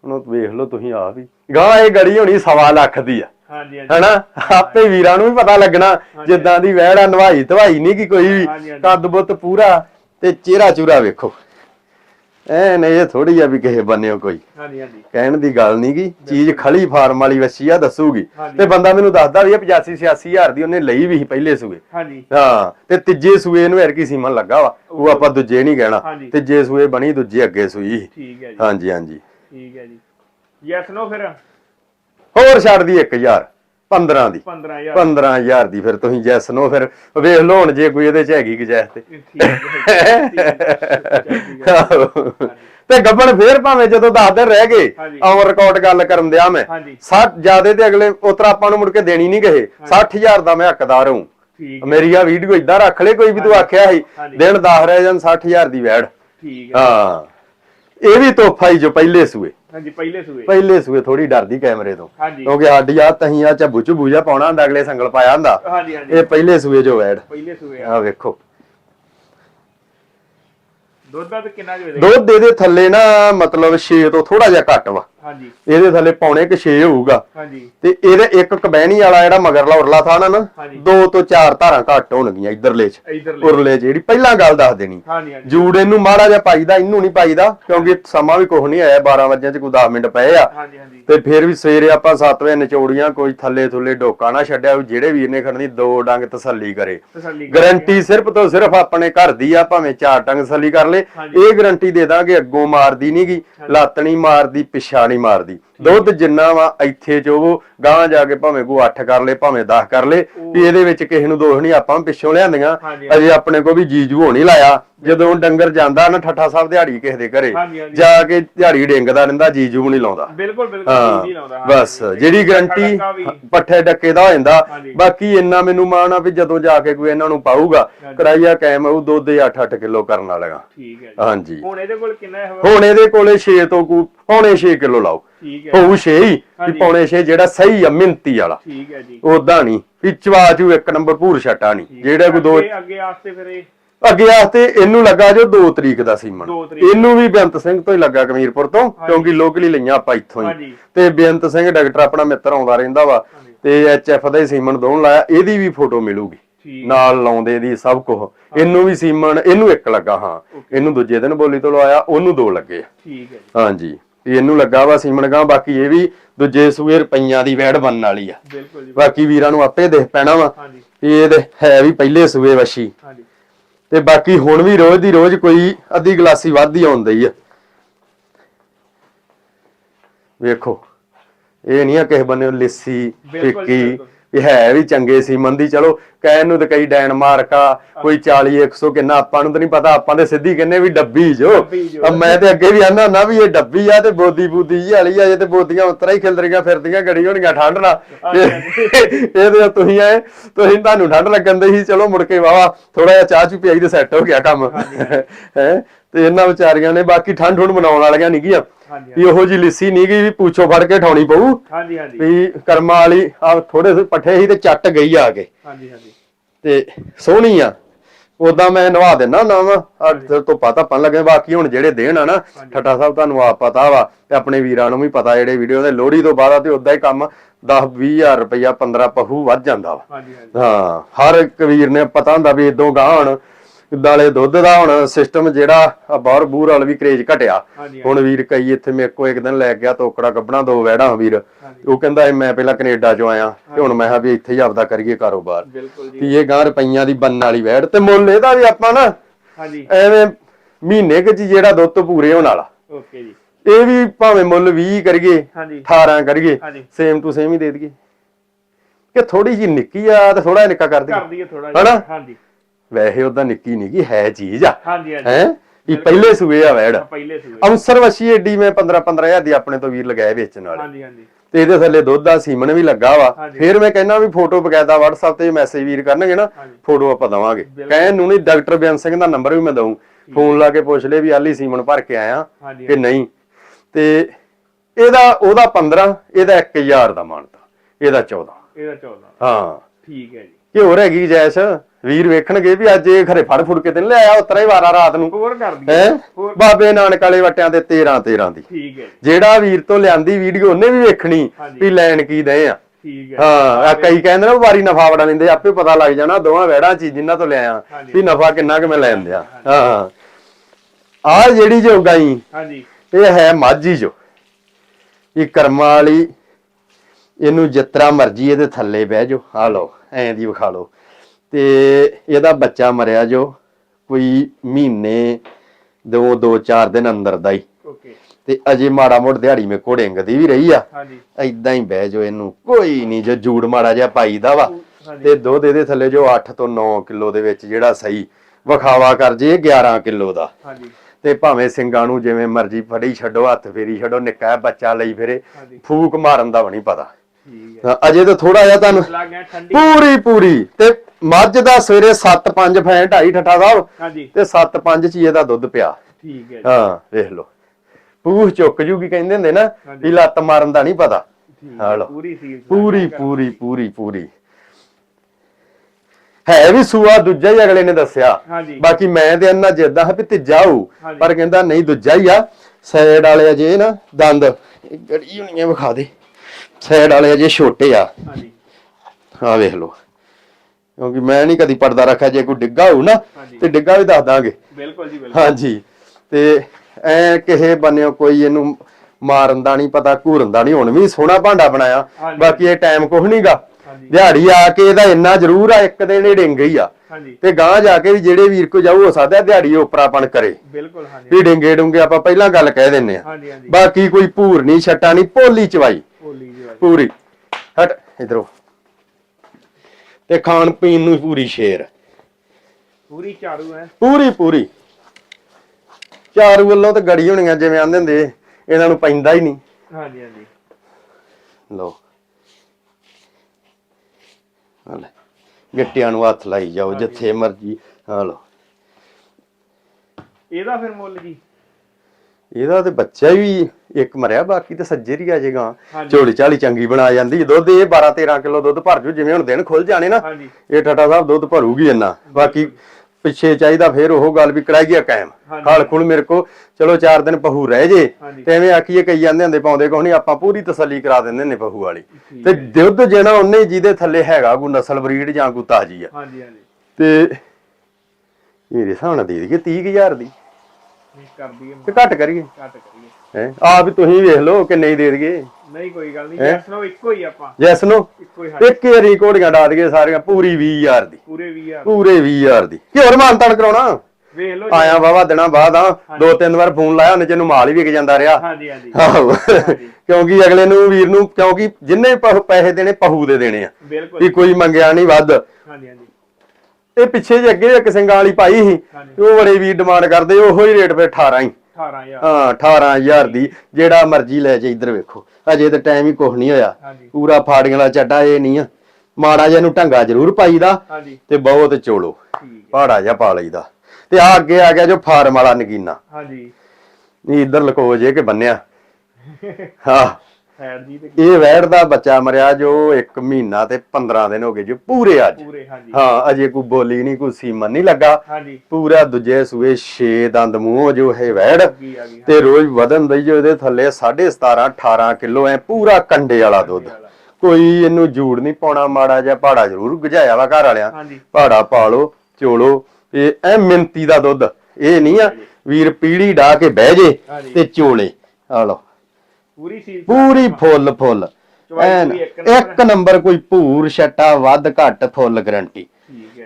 ਹੁਣ ਵੇਖ ਲਓ ਤੁਸੀਂ ਆਪ ਹੀ। ਗਾਂ ਇਹ ਗੜੀ ਹੋਣੀ ਸਵਾ ਲੱਖ ਦੀ ਆ। ਹਾਂਜੀ ਹਾਂਜੀ। ਹਨਾ? ਆਪੇ ਵੀਰਾਂ ਨੂੰ ਵੀ ਪਤਾ ਲੱਗਣਾ ਜਿੱਦਾਂ ਦੀ ਵਹਿੜ ਨਵਾਈ ਧਵਾਈ ਨਹੀਂ ਕੀ ਕੋਈ ਵੀ। ਕੱਦ ਬੁੱਤ ਪੂਰਾ ਤੇ ਚਿਹਰਾ ਚੂਰਾ ਵੇਖੋ। ਐ ਨਹੀਂ ਇਹ ਥੋੜੀ ਆ ਵੀ ਕਿਸੇ ਬੰਨਿਓ ਕੋਈ। ਹਾਂਜੀ ਹਾਂਜੀ। ਕਹਿਣ ਦੀ ਗੱਲ ਨਹੀਂ ਗੀ। ਚੀਜ਼ ਖਲੀ ਫਾਰਮ ਵਾਲੀ ਵੱਛੀ ਆ ਦੱਸੂਗੀ। ਤੇ ਬੰਦਾ ਮੈਨੂੰ ਦੱਸਦਾ ਵੀ ਇਹ 85 86 ਹਜ਼ਾਰ ਦੀ ਉਹਨੇ ਲਈ ਵੀ ਸੀ ਪਹਿਲੇ ਸੂਏ। ਹਾਂਜੀ। ਹਾਂ ਤੇ ਤੀਜੇ ਸੂਏ ਨੂੰ ਐਰ ਕੀ ਸੀਮਨ ਲੱਗਾ ਵਾ। ਉਹ ਆਪਾਂ ਦੂਜੇ ਨਹੀਂ ਕਹਿਣਾ। ਤੀਜੇ ਸੂਏ ਬਣੀ ਦੂਜੇ ਅੱਗੇ ਸੂਈ ਠੀਕ ਹੈ ਜੀ। ਹਾਂਜੀ ਹਾਂਜੀ। ਠੀਕ ਹੈ ਜੀ। ਯੈਸ ਨੋ ਫਿਰ? ਹੋਰ ਛੱਡ ਦੀ 1000 15 ਦੀ। 15000 15000 ਦੀ ਫਿਰ ਤੁਸੀਂ ਜੈਸ ਨੋ ਫਿਰ। ਵੇਖ ਲਓ ਹੁਣ ਜੇ ਕੋਈ ਇਹਦੇ ਚ ਹੈਗੀ ਗੁਜਾਇਸ਼ ਤੇ। ਠੀਕ ਹੈ। ਤੇ ਗੱਬਣ ਫੇਰ ਭਾਵੇਂ ਜਦੋਂ 10 ਦਿਨ ਰਹਿ ਗਏ। ਆਨ ਰਿਕਾਰਡ ਗੱਲ ਕਰਨ ਦਿਆ ਮੈਂ। ਹਾਂਜੀ। 60 ਜਿਆਦੇ ਤੇ ਅਗਲੇ ਉਤਰਾ ਆਪਾਂ ਨੂੰ ਮੁੜ ਕੇ ਦੇਣੀ ਨਹੀਂ ਕਹੇ 60000 ਦਾ ਮੈਂ ਹੱਕਦਾਰ ਹਾਂ। ਮੇਰੀ ਆ ਵੀਡੀਓ ਇਦਾਂ ਰੱਖ ਲੈ ਕੋਈ ਵੀ ਤੂੰ ਆਖਿਆ ਸੀ। ਦਿਨ 10 ਰਹਿ ਜਾਣ 60000 ਦੀ ਵੈੜ। ਠੀਕ ਹੈ। ਹਾਂ। ਇਹ ਵੀ ਤੋਹਫਾ ਹੀ ਜੋ ਪਹਿਲੇ ਸੂਏ। ਹਾਂਜੀ ਪਹਿਲੇ ਸੂਏ। ਪਹਿਲੇ ਸੂਏ ਥੋੜੀ ਡਰਦੀ ਕੈਮਰੇ ਤੋਂ। ਹਾਂਜੀ। ਕਿਉਂਕਿ ਸਾਡੀ ਆ ਤਹੀਂ ਆ ਝੱਬੂ ਝੁੱਬੂ ਜਿਹਾ ਪਾਉਣਾ ਹੁੰਦਾ ਅਗਲੇ ਸੰਗਲ ਪਾਇਆ ਹੁੰਦਾ। ਹਾਂਜੀ ਹਾਂਜੀ। ਇਹ ਪਹਿਲੇ ਸੂਏ ਜੋ ਵੈੜ। ਪਹਿਲੇ ਸੂਏ ਆ। ਵੇਖੋ। ਦੁੱਧ ਦਾ ਕਿੰਨਾ ਜੋ ਦੁੱਧ ਇਹਦੇ ਥੱਲੇ ਨਾ ਮਤਲਬ 6 ਤੋਂ ਥੋੜਾ ਜਿਹਾ ਘੱਟ ਵਾ। ਹਾਂਜੀ। ਇਹਦੇ ਥੱਲੇ ਪੌਣੇ ਕਿ 6 ਹੋਊਗਾ। ਹਾਂਜੀ। ਤੇ ਇਹਦੇ ਇੱਕ ਕਬੈਣੀ ਵਾਲਾ ਜਿਹੜਾ ਮਗਰਲਾ ਉਰਲਾ ਥਾਂ ਨਾ। ਦੋ ਤੋਂ ਚਾਰ ਧਾਰਾਂ ਘੱਟ ਹੋਣਗੀਆਂ ਇਧਰਲੇ ਚ ਉਰਲੇ ਜਿਹੜੀ ਪਹਿਲਾਂ ਗੱਲ ਦੱਸ ਦੇਣੀ। ਜੂੜ ਇਹਨੂੰ ਮਾੜਾ ਜਿਹਾ ਪਾਈਦਾ ਇਹਨੂੰ ਨਹੀਂ ਪਾਈਦਾ ਕਿਉਂਕਿ ਸਮਾਂ ਵੀ ਕੁਝ ਨਹੀਂ ਆਇਆ 12 ਵਜੇ ਚ ਕੋਈ 10 ਮਿੰਟ ਪਏ ਆ। ਤੇ ਫਿਰ ਵੀ ਸਵੇਰੇ ਆਪਾਂ 7 ਵਜੇ ਨਿਚੋੜੀਆਂ ਕੋਈ ਥੱਲੇ ਥੁੱਲੇ ਡੋਕਾ ਨਾ ਛੱਡਿਆ ਜਿਹੜੇ ਵੀਰ ਨੇ ਖੜਨੀ ਦੋ ਡੰਗ ਤਸੱਲੀ ਕਰੇ। ਗਾਰੰਟੀ ਸਿਰਫ ਤੋਂ ਸਿਰਫ ਆਪਣੇ ਘਰ ਦੀ ਆ ਭਾਵੇਂ ਚਾਰ ਟੰਗ ਤਸੱਲੀ ਕਰ ਲੇ। ਇਹ ਗਾਰੰਟੀ ਦੇ ਦਾਂਗੇ ਅੱਗੋਂ ਮਾਰਦੀ ਨਹੀਂਗੀ ਲੱਤ ਨਹੀਂ ਮਾਰਦੀ ਪਿਛਾ ਨਹੀਂ ਮਾਰਦੀ। ਦੁੱਧ ਜਿੰਨਾ ਵਾ ਇੱਥੇ ਚੋਵੋ ਗਾਂ ਜਾ ਕੇ ਭਾਵੇਂ ਕੋ 8 ਕਰ ਲੇ ਭਾਵੇਂ 10 ਕਰ ਲੇ ਵੀ ਇਹਦੇ ਵਿੱਚ ਕਿਸੇ ਨੂੰ ਦੋਸ਼ ਨਹੀਂ ਆਪਾਂ ਪਿੱਛੋਂ ਲਿਆਂਦੀਆਂ। ਅਜੇ ਆਪਣੇ ਕੋ ਵੀ ਜੀਜੂ ਹੋਣੀ ਲਾਇਆ ਜਦੋਂ ਡੰਗਰ ਜਾਂਦਾ ਨਾ ਠੱਠਾ ਸਾਹਿਬ ਦਿਹਾੜੀ ਕਿਸੇ ਦੇ ਘਰੇ। ਜਾ ਕੇ ਦਿਹਾੜੀ ਡਿੰਗਦਾ ਰਹਿੰਦਾ ਜੀਜੂ ਨਹੀਂ ਲਾਉਂਦਾ। ਬਿਲਕੁਲ ਨਹੀਂ ਲਾਉਂਦਾ। ਬਸ ਜਿਹੜੀ ਗਰੰਟੀ ਪੱਠੇ ਡੱਕੇ ਦਾ ਹੋ ਜਾਂਦਾ। ਬਾਕੀ ਇੰਨਾ ਮੈਨੂੰ ਮਾਣ ਆ ਵੀ ਜਦੋਂ ਜਾ ਕੇ ਕੋਈ ਇਹਨਾਂ ਨੂੰ ਪਾਊਗਾ ਕਰਾਈਆ ਕਾਇਮ ਉਹ ਦੁੱਧ 8-8 ਕਿਲੋ ਕਰਨ ਵਾਲਾ ਠੀਕ ਹੈ ਹਾਂਜੀ। ਹੁਣ ਇਹਦੇ ਕੋਲ ਕਿੰਨਾ ਹੈ? ਹੁਣ ਇਹਦੇ ਕੋਲੇ 6 ਤੋਂ ਕੋ ਪੌਣੇ 6 ਕਿਲੋ ਲਾਓ। ਠੀਕ ਹੈ। ਹੋਊ 6 ਹੀ ਵੀ। ਪੌਣੇ 6 ਜਿਹੜਾ ਸਹੀ ਆ ਮਿੰਤੀ ਵਾਲਾ। ਠੀਕ ਹੈ ਜੀ। ਉਦਾਂ ਨਹੀਂ ਵੀ ਚਵਾਚੂ ਇੱਕ ਨੰਬਰ ਭੂਰ ਛਟਾ ਨਹੀਂ। ਜਿਹੜਾ ਕੋਈ ਦੋ ਅੱਗੇ- ਆਸਤੇ ਫਿਰ ਇਹ ਅੱਗੇ ਆਸਤੇ ਇਹਨੂੰ ਲੱਗਾ ਜੋ 2 ਤਰੀਕ ਦਾ ਸੀਮਨ। ਇਹਨੂੰ ਵੀ ਬੇਅੰਤ ਸਿੰਘ ਤੋਂ ਹੀ ਲੱਗਾ ਕਮੀਰਪੁਰ ਤੋਂ ਕਿਉਂਕਿ ਲੋਕਲੀ ਲਈਆਂ ਆਪਾਂ ਇੱਥੋਂ ਹੀ। ਤੇ ਬੇਅੰਤ ਸਿੰਘ ਡਾਕਟਰ ਆਪਣਾ ਮਿੱਤਰ ਆਉਂਦਾ ਰਹਿੰਦਾ ਵਾ। ਤੇ ਐਚਐਫ ਦਾ ਹੀ ਸੀਮਨ ਦੋਨ ਲਾਇਆ ਇਹਦੀ ਵੀ ਫੋਟੋ ਮਿਲੂਗੀ। ਨਾਲ ਲਾਉਂਦੇ ਦੀ ਸਭ ਕੁਝ ਇਹਨੂੰ ਵੀ ਸੀਮਨ ਇਹਨੂੰ ਇੱਕ ਲੱਗਾ ਹਾਂ। ਇਹਨੂੰ ਦੂਜੇ ਦਿਨ ਬੋਲੀ ਤੋਂ ਲਵਾਇਆ ਉਹਨੂੰ ਦੋ ਲੱਗੇ। ਠੀਕ ਹੈ ਜੀ। ਹਾਂਜੀ। ਵੀ ਇਹਨੂੰ ਲੱਗਾ ਵਾ ਸੀਮਨ ਗਾਂ ਬਾਕੀ ਇਹ ਵੀ ਦੂਜੇ ਸੂਏ ਰੁਪਈਆਂ ਦੀ ਵੈੜ ਬਣਨ ਵਾਲੀ ਆ। ਬਿਲਕੁਲ ਜੀ। ਬਾਕੀ ਵੀਰਾਂ ਨੂੰ ਆਪੇ ਦੇਖ ਪੈਣਾ ਵਾ ਹਾਂਜੀ। ਵੀ ਇਹਦੇ ਹੈ ਵੀ ਪਹਿਲੇ ਸੂਏ ਵਸ਼ੀ ਹਾਂਜੀ। ਤੇ ਬਾਕੀ ਹੁਣ ਵੀ ਰੋਜ਼ ਦੀ ਰੋਜ਼ ਕੋਈ ਅੱਧੀ ਗਲਾਸੀ ਵੱਧ ਹੀ ਆਉਂਦੀ ਆ। ਵੇਖੋ ਇਹ ਨਹੀਂ ਆ ਕਿਸੇ ਬੰਨੇ ਲਿੱਸੀ ਫਿੱਕੀ। ਇਹ ਹੈ ਵੀ ਚੰਗੇ ਸੀ ਮੰਦੀ ਚਲੋ ਕਹਿਣ ਨੂੰ ਤੇ ਕਈ ਡੈਨਮਾਰਕ ਆ ਕੋਈ 40 100 ਕਿੰਨਾ ਆਪਾਂ ਨੂੰ ਤਾਂ ਨਹੀਂ ਪਤਾ ਆਪਾਂ ਤੇ ਸਿੱਧੀ ਕਹਿੰਨੇ ਵੀ ਡੱਬੀ ਜੋ। ਜੋ। ਮੈਂ ਤੇ ਅੱਗੇ ਵੀ ਆਨਾ ਨਾ ਵੀ ਇਹ ਡੱਬੀ ਆ ਤੇ ਬੋਦੀ ਬੂਦੀ ਜੀ ਵਾਲੀ ਆ ਇਹ ਤੇ ਬੋਦੀਆਂ ਉਤਰਾ ਹੀ ਖਿਲਦਰੀਆਂ ਫਿਰਦੀਆਂ ਗੜੀ ਹੋਣੀਆਂ ਠੰਡ ਨਾਲ। ਇਹ ਤੇ ਤੁਸੀਂ ਆਏ ਤੁਸੀਂ ਤੁਹਾਨੂੰ ਠੰਡ ਲੱਗਣ ਦੇ ਸੀ ਚਲੋ ਮੁੜ ਕੇ ਵਾਵਾ ਥੋੜਾ ਜਿਹਾ ਚਾਹ ਚੂ ਪਿਆਈ ਤੇ ਸੈੱਟ ਹੋ ਗਿਆ ਕੰਮ। ਹੈ ਤੇ ਇਹਨਾਂ ਵਿਚਾਰੀਆਂ ਨੇ ਬਾਕੀ ਠੰਡ ਠੁੰਡ ਮਨਾਉਣ ਵਾਲੀਆਂ ਨਹੀਂ ਗੀਆਂ ਵੀ ਉਹੋ ਜੀ ਲਿੱਸੀ ਨਹੀਂ ਗਈ ਵੀ ਪੂਛੋ ਫੜ ਕੇ ਠਾਉਣੀ ਪਊ। ਹਾਂਜੀ ਹਾਂਜੀ। ਵੀ ਕਰਮਾਂ ਵਾਲੀ ਆ ਥੋੜੇ ਜਿਹੇ ਪੱਠੇ ਸੀ ਤੇ ਚੱਟ ਗਈ ਆ ਕੇ। ਹਾਂਜੀ ਹਾਂਜੀ। ਤੇ ਸੋਹਣੀ ਆ। ਉਦਾਂ ਮੈਂ ਨਵਾ ਦਿੰਦਾ ਨਾ ਵਾ ਅੱਜ ਤੋਂ ਪਤਾ ਪਨ ਲੱਗੇ ਬਾਕੀ ਹੁਣ ਜਿਹੜੇ ਦੇਣ ਆ ਨਾ ਠੱਟਾ ਸਾਹਿਬ ਤੁਹਾਨੂੰ ਆਪ ਪਤਾ ਵਾ ਤੇ ਆਪਣੇ ਵੀਰਾਂ ਨੂੰ ਵੀ ਪਤਾ ਜਿਹੜੇ ਵੀਡੀਓ ਦੇ ਲੋਹੜੀ ਤੋਂ ਬਾਅਦ ਆ ਤੇ ਉਦਾਂ ਹੀ ਕੰਮ 10 20000 ਰੁਪਇਆ 15 ਪਹੂ ਵੱਧ ਜਾਂਦਾ ਵਾ। ਹਾਂ ਹਰ ਇੱਕ ਵੀਰ ਨੇ ਪਤਾ ਹੁੰਦਾ ਵੀ ਇਦੋਂ ਗਾਂ ਦਾਲੇ ਦੁੱਧ ਦਾ ਹੁਣ ਸਿਸਟਮ ਜਿਹੜਾ ਆ ਬਾਹਰ ਬੂਰ ਵਾਲ ਵੀ ਕਰੇਜ ਘਟਿਆ। ਹੁਣ ਵੀਰ ਕਈ ਇੱਥੇ ਮੇਰੇ ਕੋ ਇੱਕ ਦਿਨ ਲੈ ਗਿਆ ਤੋਕੜਾ ਗੱਬਣਾ ਦੋ ਵੈੜਾਂ ਵੀਰ। ਉਹ ਕਹਿੰਦਾ ਮੈਂ ਪਹਿਲਾਂ ਕੈਨੇਡਾ ਚੋਂ ਆਇਆ ਤੇ ਹੁਣ ਮੈਂ ਕਿਹਾ ਵੀ ਇੱਥੇ ਹੀ ਆਪਦਾ ਕਰੀਏ ਕਾਰੋਬਾਰ। ਵੀ ਇਹ ਗਾਂ ਰੁਪਈਆਂ ਦੀ ਬੰਨ ਵਾਲੀ ਵੈੜ ਤੇ ਮੁੱਲ ਇਹਦਾ ਵੀ ਆਪਾਂ ਨਾ ਹਾਂਜੀ। ਐਵੇਂ ਮਹੀਨੇ ਕੁ ਜਿਹੜਾ ਦੁੱਧ ਪੂਰੇ ਹੋਣ ਵਾਲਾ। ਓਕੇ ਜੀ। ਇਹ ਵੀ ਭਾਵੇਂ ਮੁੱਲ 20 ਕਰੀਏ ਹਾਂਜੀ। 18 ਕਰੀਏ ਸੇਮ ਟੂ ਸੇਮ ਹੀ ਦੇ ਦਈਏ। ਕਿ ਥੋੜੀ ਜੀ ਨਿੱਕੀ ਆ ਤੇ ਥੋੜਾ ਨਿੱਕਾ ਕਰ ਦਈਏ। ਕਰ ਦਈਏ ਥੋੜਾ ਹਨਾ? ਜਿਹਾ ਹਾਂਜੀ। ਵੈਸੇ ਉਹਦਾ ਨਿੱਕੀ ਨਹੀਂ ਗੀ ਹੈ ਚੀਜ਼ ਆ। ਹਾਂਜੀ ਹਾਂਜੀ। ਹੈ? ਇਹ ਪਹਿਲੇ ਸੂਏ ਆ ਵੈੜ। ਪਹਿਲੇ ਸੂਏ ਅੰਸਰ ਵਸ਼ੀ ਏਡੀ ਮੈਂ 15 15000 ਦੀ ਆਪਣੇ ਤੋਂ ਵੀਰ ਲਗਾਏ ਵੇਚਣ ਵਾਲੇ। ਹਾਂਜੀ ਹਾਂਜੀ। ਤੇ ਇਹਦੇ ਥੱਲੇ ਦੁੱਧ ਦਾ ਸੀਮਨ ਵੀ ਲੱਗਾ ਵਾ। ਫਿਰ ਮੈਂ ਕਹਿੰਦਾ ਵੀ ਫੋਟੋ ਬਕਾਇਦਾ WhatsApp ਤੇ ਮੈਸੇਜ ਵੀਰ ਕਰਨਗੇ ਨਾ। ਫੋਟੋ ਆਪਾਂ ਦਵਾਂਗੇ। ਕਹਿਣ ਨੂੰ ਨਹੀਂ ਡਾਕਟਰ ਬਿਆਨ ਸਿੰਘ ਦਾ ਨੰਬਰ ਵੀ ਮੈਂ ਦਊਂ। ਫੋਨ ਲਾ ਕੇ ਪੁੱਛ ਲੈ ਵੀ ਆਲੀ ਸੀਮਨ ਭਰ ਕੇ ਆਇਆ ਕਿ ਨਹੀਂ। ਤੇ ਇਹਦਾ ਉਹਦਾ 15 ਇਹਦਾ 1000 ਦਾ ਮਾਨਤਾ। ਇਹਦਾ 14 ਇਹਦਾ 14 ਹਾਂ। ਠੀਕ ਹੈ ਜੀ। ਘਿਓ ਹੈਗੀ ਜੈਸ। ਵੀਰ ਵੇਖਣਗੇ ਵੀ ਅੱਜ ਇਹ ਖਰੇ ਫੜ ਫੁੜ ਕੇ ਤੇ ਨੀ ਲਿਆਇਆ ਉਤਰਾ ਹੀ ਵਾਰਾ ਰਾਤ ਨੂੰ। ਹੋਰ ਕਰ ਦਈਏ ਹੈ ਹੋਰ ਬਾਬੇ ਨਾਨਕ ਵਾਲੇ ਵਟਿਆਂ ਦੇ 13 13 ਦੀ। ਠੀਕ ਹੈ ਜਿਹੜਾ ਵੀਰ ਤੋਂ ਲਿਆਂਦੀ ਵੀਡੀਓ ਉਹਨੇ ਵੀ ਵੇਖਣੀ। ਵੀ ਲੈਣ ਕੀ ਦੇ ਆ। ਠੀਕ ਹੈ। ਹਾਂ ਆ ਕਈ ਕਹਿੰਦੇ ਨੇ ਵਾਰੀ ਨਫਾ ਵੜਾ ਲੈਂਦੇ ਆਪੇ ਪਤਾ ਲੱਗ ਜਾਣਾ ਦੋਵਾਂ ਵੈੜਾਂ ਚ ਹੀ ਜਿਨ੍ਹਾਂ ਤੋਂ ਲਿਆ। ਵੀ ਨਫਾ ਕਿੰਨਾ ਕਿ ਮੈਂ ਲੈਂਦੇ ਆ ਹਾਂ। ਆ ਜਿਹੜੀ ਜੋ ਗਾਈ ਹਾਂਜੀ। ਇਹ ਹੈ ਮਾਝੀ ਜੋ। ਇਹ ਕਰਮਾਂ ਵਾਲੀ ਇਹਨੂੰ ਜਿਤਨਾ ਮਰਜ਼ੀ ਇਹਦੇ ਥੱਲੇ ਬਹਿ ਜਾਓ। ਆ ਲਓ। ਐਂ ਦੀ ਵਿਖਾ ਲਓ। ਤੇ ਇਹਦਾ ਬੱਚਾ ਮਰਿਆ ਜੋ ਕੋਈ ਮਹੀਨੇ ਦੋ ਦੋ ਚਾਰ ਦਿਨ ਅੰਦਰ ਦਾ ਹੀ। ਓਕੇ। ਤੇ ਅਜੇ ਮਾੜਾ ਮੋੜ ਦਿਹਾੜੀ ਮੇ ਘੋੜੇਂਗਦੀ ਵੀ ਰਹੀ ਆ। ਹਾਂਜੀ। ਐਦਾਂ ਹੀ ਬਹਿ ਜਾਓ ਇਹਨੂੰ। ਕੋਈ ਨਹੀਂ ਜੋ ਜੂੜ ਮਾੜਾ ਜਿਹਾ ਪਾਈਦਾ ਵਾ। ਤੇ ਦੁੱਧ ਇਹਦੇ ਥੱਲੇ ਜੋ 8 ਤੋਂ 9 ਕਿਲੋ ਦੇ ਵਿੱਚ ਜਿਹੜਾ ਸਹੀ ਵਿਖਾਵਾ ਕਰ ਜੇ 11 ਕਿਲੋ ਦਾ। ਹਾਂਜੀ। ਤੇ ਭਾਵੇਂ ਸਿੰਘਾਂ ਨੂੰ ਜਿਵੇਂ ਮਰਜ਼ੀ ਫੜੀ ਛੱਡੋ ਹੱਥ ਫੇਰੀ ਛੱਡੋ ਨਿੱਕਾ ਬੱਚਾ ਲਈ ਫਿਰੇ। ਫੂਕ ਮਾਰਨ ਦਾ ਵੀ ਨਹੀਂ ਪਤਾ। ਠੀਕ ਹੈ। ਹਾਂ, ਅਜੇ ਤਾਂ ਥੋੜਾ ਜਿਹਾ ਤੁਹਾਨੂੰ ਲੱਗ ਗਿਆ ਠੰਡੀ। ਪੂਰੀ ਪੂਰੀ। ਤੇ ਮੱਝ ਦਾ ਸਵੇਰੇ 7-5 ਫੈਂ ਢਾਈ ਠੱਠਾ ਸਾਹਿਬ ਹਾਂਜੀ। ਤੇ 7-5 ਚ ਹੀ ਇਹਦਾ ਦੁੱਧ ਪਿਆ। ਠੀਕ ਹੈ ਹਾਂ ਵੇਖ ਲਓ। ਪੂਛ ਚੁੱਕ ਜੂਗੀ ਕਹਿੰਦੇ ਹੁੰਦੇ ਨਾ। ਵੀ ਲੱਤ ਮਾਰਨ ਦਾ ਨਹੀਂ ਪਤਾ। ਹਾਂ ਹੈ ਲਓ। ਪੂਰੀ ਸੀਲ ਪੂਰੀ ਪੂਰੀ ਪੂਰੀ ਪੂਰੀ। ਹੈ ਵੀ ਸੂਆ ਦੂਜਾ ਹੀ ਅਗਲੇ ਨੇ ਦੱਸਿਆ। ਬਾਕੀ ਮੈਂ ਤੇ ਅੰਨਾ ਜਿੱਦਾਂ ਵੀ ਤੀਜਾ ਹੋਊ ਹਾਂਜੀ। ਪਰ ਕਹਿੰਦਾ ਨਹੀਂ ਦੂਜਾ ਹੀ ਆ। ਸਾਈਡ ਵਾਲੇ ਅਜੇ ਨਾ ਦੰਦ। ਗੜੀ ਹੋਣੀਆਂ ਵਿਖਾ ਦੇ। ਸਾਈਡ ਵਾਲੇ ਅਜੇ ਛੋਟੇ ਆ। ਹਾਂਜੀ। ਆ ਵੇਖ ਲਓ। ਕਿਉਂਕਿ ਮੈਂ ਨਹੀਂ ਕਦੀ ਪਰਦਾ ਰੱਖਿਆ ਜੇ ਕੋਈ ਡਿੱਗਾ ਹੋਊ ਨਾ ਹਾਂਜੀ। ਤੇ ਡਿੱਗਾ ਵੀ ਦੱਸ ਦਾਂਗੇ। ਬਿਲਕੁਲ ਜੀ ਬਿਲਕੁਲ। ਹਾਂਜੀ। ਤੇ ਐ ਕਿਸੇ ਬੰਨਿਓ ਕੋਈ ਇਹਨੂੰ ਮਾਰਨ ਦਾ ਨਹੀਂ ਪਤਾ ਘੂਰਨ ਦਾ ਨਹੀਂ। ਹੁਣ ਵੀ ਸੋਹਣਾ ਭਾਂਡਾ ਬਣਾਇਆ। ਹਾਂਜੀ। ਬਾਕੀ ਇਹ ਟਾਈਮ ਕੁਝ ਨਹੀਂਗਾ ਹਾਂਜੀ। ਦਿਹਾੜੀ ਆ ਕੇ ਇਹਦਾ ਇੰਨਾ ਜ਼ਰੂਰ ਆ ਇੱਕ ਦੇ ਨੇ ਡਿੰਗ ਹੀ ਆ। ਹਾਂਜੀ। ਤੇ ਗਾਂ ਜਾ ਕੇ ਵੀ ਜਿਹੜੇ ਵੀਰ ਕੋ ਜਾਊ ਹੋ ਸਕਦਾ ਦਿਹਾੜੀ ਉਪਰਾਪਣ ਕਰੇ। ਬਿਲਕੁਲ ਹਾਂਜੀ। ਵੀ ਡਿੰਗੇ ਡੁੰਗੇ ਆਪਾਂ ਪਹਿਲਾਂ ਗੱਲ ਕਹਿ ਦਿੰਨੇ ਆ। ਹਾਂਜੀ ਹਾਂਜੀ। ਬਾਕੀ ਕੋਈ ਭੂਰ ਨਹੀਂ ਛੱਟਾ ਨਹੀਂ ਭੋਲੀ ਚਵਾਈ। ਪੂਰੀ। ਹਟ ਇਧਰੋਂ ਤੇ ਖਾਣ ਪੀਣ ਨੂੰ ਪੂਰੀ ਸ਼ੇਰ। ਪੂਰੀ ਚਾਰੂ ਹੈ। ਪੂਰੀ ਪੂਰੀ। ਚਾਰੂ ਵੱਲੋਂ ਤੇ ਗੜੀ ਹੋਣੀਆਂ ਜਿਵੇਂ ਆਂਦੇ ਹੁੰਦੇ ਇਹਨਾਂ ਨੂੰ ਪੈਂਦਾ ਹੀ ਨਹੀਂ। ਹਾਂਜੀ ਹਾਂਜੀ। ਲੈ ਗਿੱਟਿਆਂ ਨੂੰ ਹੱਥ ਲਾਈ ਜਾਓ ਜਿੱਥੇ ਮਰਜ਼ੀ। ਆ ਲਓ। ਇਹਦਾ ਫਿਰ ਮੁੱਲ ਜੀ ਇਹਦਾ ਤੇ ਬੱਚਾ ਵੀ ਇੱਕ ਮਰਿਆ ਬਾਕੀ ਤੇ ਸੱਜੇ ਹੀ ਆ ਜਾਏਗਾ। ਝੋਲੀ ਚਾਲੀ ਚੰਗੀ ਬਣਾ ਜਾਂਦੀ ਦੁੱਧ ਇਹ 12 13 ਕਿਲੋ ਦੁੱਧ ਭਰ ਜੂ ਜਿਵੇਂ ਹੁਣ ਦਿਨ ਖੁੱਲ ਜਾਣੇ ਨਾ ਇਹ ਟਾਟਾ ਸਾਹਿਬ ਦੁੱਧ ਭਰੂਗੀ ਇੰਨਾ। ਬਾਕੀ ਪਿੱਛੇ ਚਾਹੀਦਾ ਫੇਰ ਉਹ ਗੱਲ ਵੀ ਕੜਾਈਆ ਕਾਇਮ। ਹਾਂਜੀ। ਖਾਲ ਖੁਲ ਮੇਰੇ ਕੋ ਚਲੋ 4 ਦਿਨ ਪਹੂ ਰਹਿ ਜੇ। ਤੇ ਐਵੇਂ ਆਖੀਏ ਕਈ ਜਾਂਦੇ ਹੁੰਦੇ ਪਾਉਂਦੇ ਕੋਈ ਨਹੀਂ ਆਪਾਂ ਪੂਰੀ ਤਸੱਲੀ ਕਰਾ ਦਿੰਦੇ ਨੇ ਪਹੂ ਵਾਲੀ। ਤੇ ਦੁੱਧ ਜਿਹੜਾ ਉਹਨੇ ਜਿਹਦੇ ਥੱਲੇ ਹੈਗਾ ਕੋਈ ਨਸਲ ਬਰੀਡ ਜਾਂ ਕੋਈ ਤਾਜੀ ਆ। ਹਾਂਜੀ ਹਾਂਜੀ। ਤੇ ਹਿਸਾਬ ਨਾਲ ਦੇ ਦਈਏ 30000 ਦੀ। ਨਹੀਂ ਕਰ ਦਈਏ ਤੇ ਘੱਟ ਕਰੀਏ। ਘੱਟ ਕਰੀਏ। ਹੈ? ਆ ਵੀ ਤੁਸੀਂ ਵੇਖ ਲਓ ਕਿ ਨਹੀਂ ਦੇ ਦਈਏ ਨਹੀਂ ਕੋਈ ਗੱਲ ਨਹੀਂ ਹੈਂ? ਜੈਸ ਨੂੰ ਇੱਕੋ ਹੀ ਆਪਾਂ। ਜੈਸ ਨੂੰ ਇੱਕੋ ਹੀ ਸਾਡੇ ਇੱਕ ਵਾਰੀ ਘੋੜੀਆਂ ਡਾ ਦਈਏ ਸਾਰੀਆਂ ਪੂਰੀ 20000 ਦੀ। ਪੂਰੇ 20000 ਪੂਰੇ 20000 ਦੀ। ਕੀ ਹੋਰ ਮਾਨਤਾਨ ਕਰਾਉਣਾ। ਵੇਖ ਲਓ। ਆਇਆ ਵਾਵਾ ਦਿਨਾਂ ਬਾਅਦ ਆ। ਦੋ ਤਿੰਨ ਵਾਰ ਫੋਨ ਲਾਇਆ ਉਹਨੇ ਜਿਹਨੂੰ ਮਾਲ ਹੀ ਵਿਕ ਜਾਂਦਾ ਰਿਹਾ। ਹਾਂਜੀ ਹਾਂਜੀ। ਆਹੋ। ਕਿਉਂਕਿ ਅਗਲੇ ਨੂੰ ਵੀਰ ਨੂੰ ਕਿਉਂਕਿ ਜਿੰਨੇ ਪੈਸੇ ਦੇਣੇ ਪਹੂ ਦੇ ਦੇਣੇ ਆ। ਵੀ ਕੋਈ ਮੰਗਿਆ ਨਹੀਂ ਵੱਧ। ਹਾਂਜੀ ਹਾਂਜੀ। ਇਹ ਪਿੱਛੇ ਜੇ ਅੱਗੇ ਇੱਕ ਸਿੰਘਾਂ ਵਾਲੀ ਪਾਈ ਸੀ ਉਹ ਬੜੇ ਵੀਰ ਡਿਮਾਂਡ ਕਰਦੇ ਉਹੋ ਹੀ ਰੇਟ ਫਿਰ 18 ਹੀ। 18000 ਹਾਂ 18000 ਦੀ ਜਿਹੜਾ ਮਰਜ਼ੀ ਲੈ ਜਾ ਇੱਧਰ ਵੇਖੋ। ਅਜੇ ਤਾਂ ਟਾਈਮ ਹੀ ਕੁਝ ਨਹੀਂ ਹੋਇਆ। ਪੂਰਾ ਫਾੜੀਆਂ ਵਾਲਾ ਚੱਡਾ ਇਹ ਨਹੀਂ ਆ। ਮਾੜਾ ਜਿਹਾ ਨੂੰ ਢੰਗਾ ਜ਼ਰੂਰ ਪਾਈਦਾ ਤੇ ਬਹੁਤ ਚੋਲੋ। ਪਹਾੜਾ ਜਿਹਾ ਪਾ ਲਈਦਾ। ਤੇ ਆ ਅੱਗੇ ਆ ਗਿਆ ਜੋ ਫਾਰਮ ਵਾਲਾ ਨਗੀਨਾ। ਹਾਂਜੀ। ਨਹੀਂ ਇੱਧਰ ਲਕੋ ਜੇ ਕਿ ਬੰਨਿਆ। ਹਾਂ। ਸਾਈਡ ਜੀ ਤੇ ਇਹ ਵੈੜ ਦਾ ਬੱਚਾ ਮਰਿਆ ਜੋ 1 ਮਹੀਨਾ ਤੇ 15 ਦਿਨ ਹੋ ਗਏ ਜੋ ਪੂਰੇ ਅੱਜ। ਪੂਰੇ ਹਾਂਜੀ। ਹਾਂ ਅਜੇ ਕੋਈ ਬੋਲੀ ਨਹੀਂ ਕੋਈ ਸੀਮਨ ਨਹੀਂ ਲੱਗਾ। ਹਾਂਜੀ। ਪੂਰਾ ਦੂਜੇ ਸੂਏ 6 ਦੰਦ ਮੂੰਹ ਜੋ ਹੈ ਵੈੜ ਅੱਗੀ ਆ ਗਈ ਤੇ ਰੋਜ਼ ਵਧਨ ਦਈ ਜੋ ਇਹਦੇ ਥੱਲੇ 17.5 18 ਕਿਲੋ ਐ ਪੂਰਾ ਕੰਡੇ ਵਾਲਾ ਦੁੱਧ। ਕੋਈ ਇਹਨੂੰ ਜੂੜ ਨਹੀਂ ਪਾਉਣਾ ਮਾੜਾ ਜਿਹਾ ਪਹਾੜਾ ਜ਼ਰੂਰ ਗਜਾਇਆ ਵਾ ਘਰ ਵਾਲਿਆਂ। ਹਾਂਜੀ। ਪਹਾੜਾ ਪਾਲੋ ਚੋਲੋ ਇਹ ਐ ਮਿੰਤੀ ਦਾ ਦੁੱਧ। ਇਹ ਨਹੀਂ ਆ ਵੀਰ ਪੀੜੀ ਢਾ ਕੇ ਬਹਿ ਜੇ ਹਾਂਜੀ। ਤੇ ਚੋਲੇ। ਆ ਲਓ। ਪੂਰੀ ਫੁੱਲ ਫੁੱਲ। ਐਨ ਇੱਕ ਨੰਬਰ। ਕੋਈ ਭੂਰ ਛੱਟਾ ਵੱਧ ਘੱਟ ਫੁੱਲ ਗਰੰਟੀ।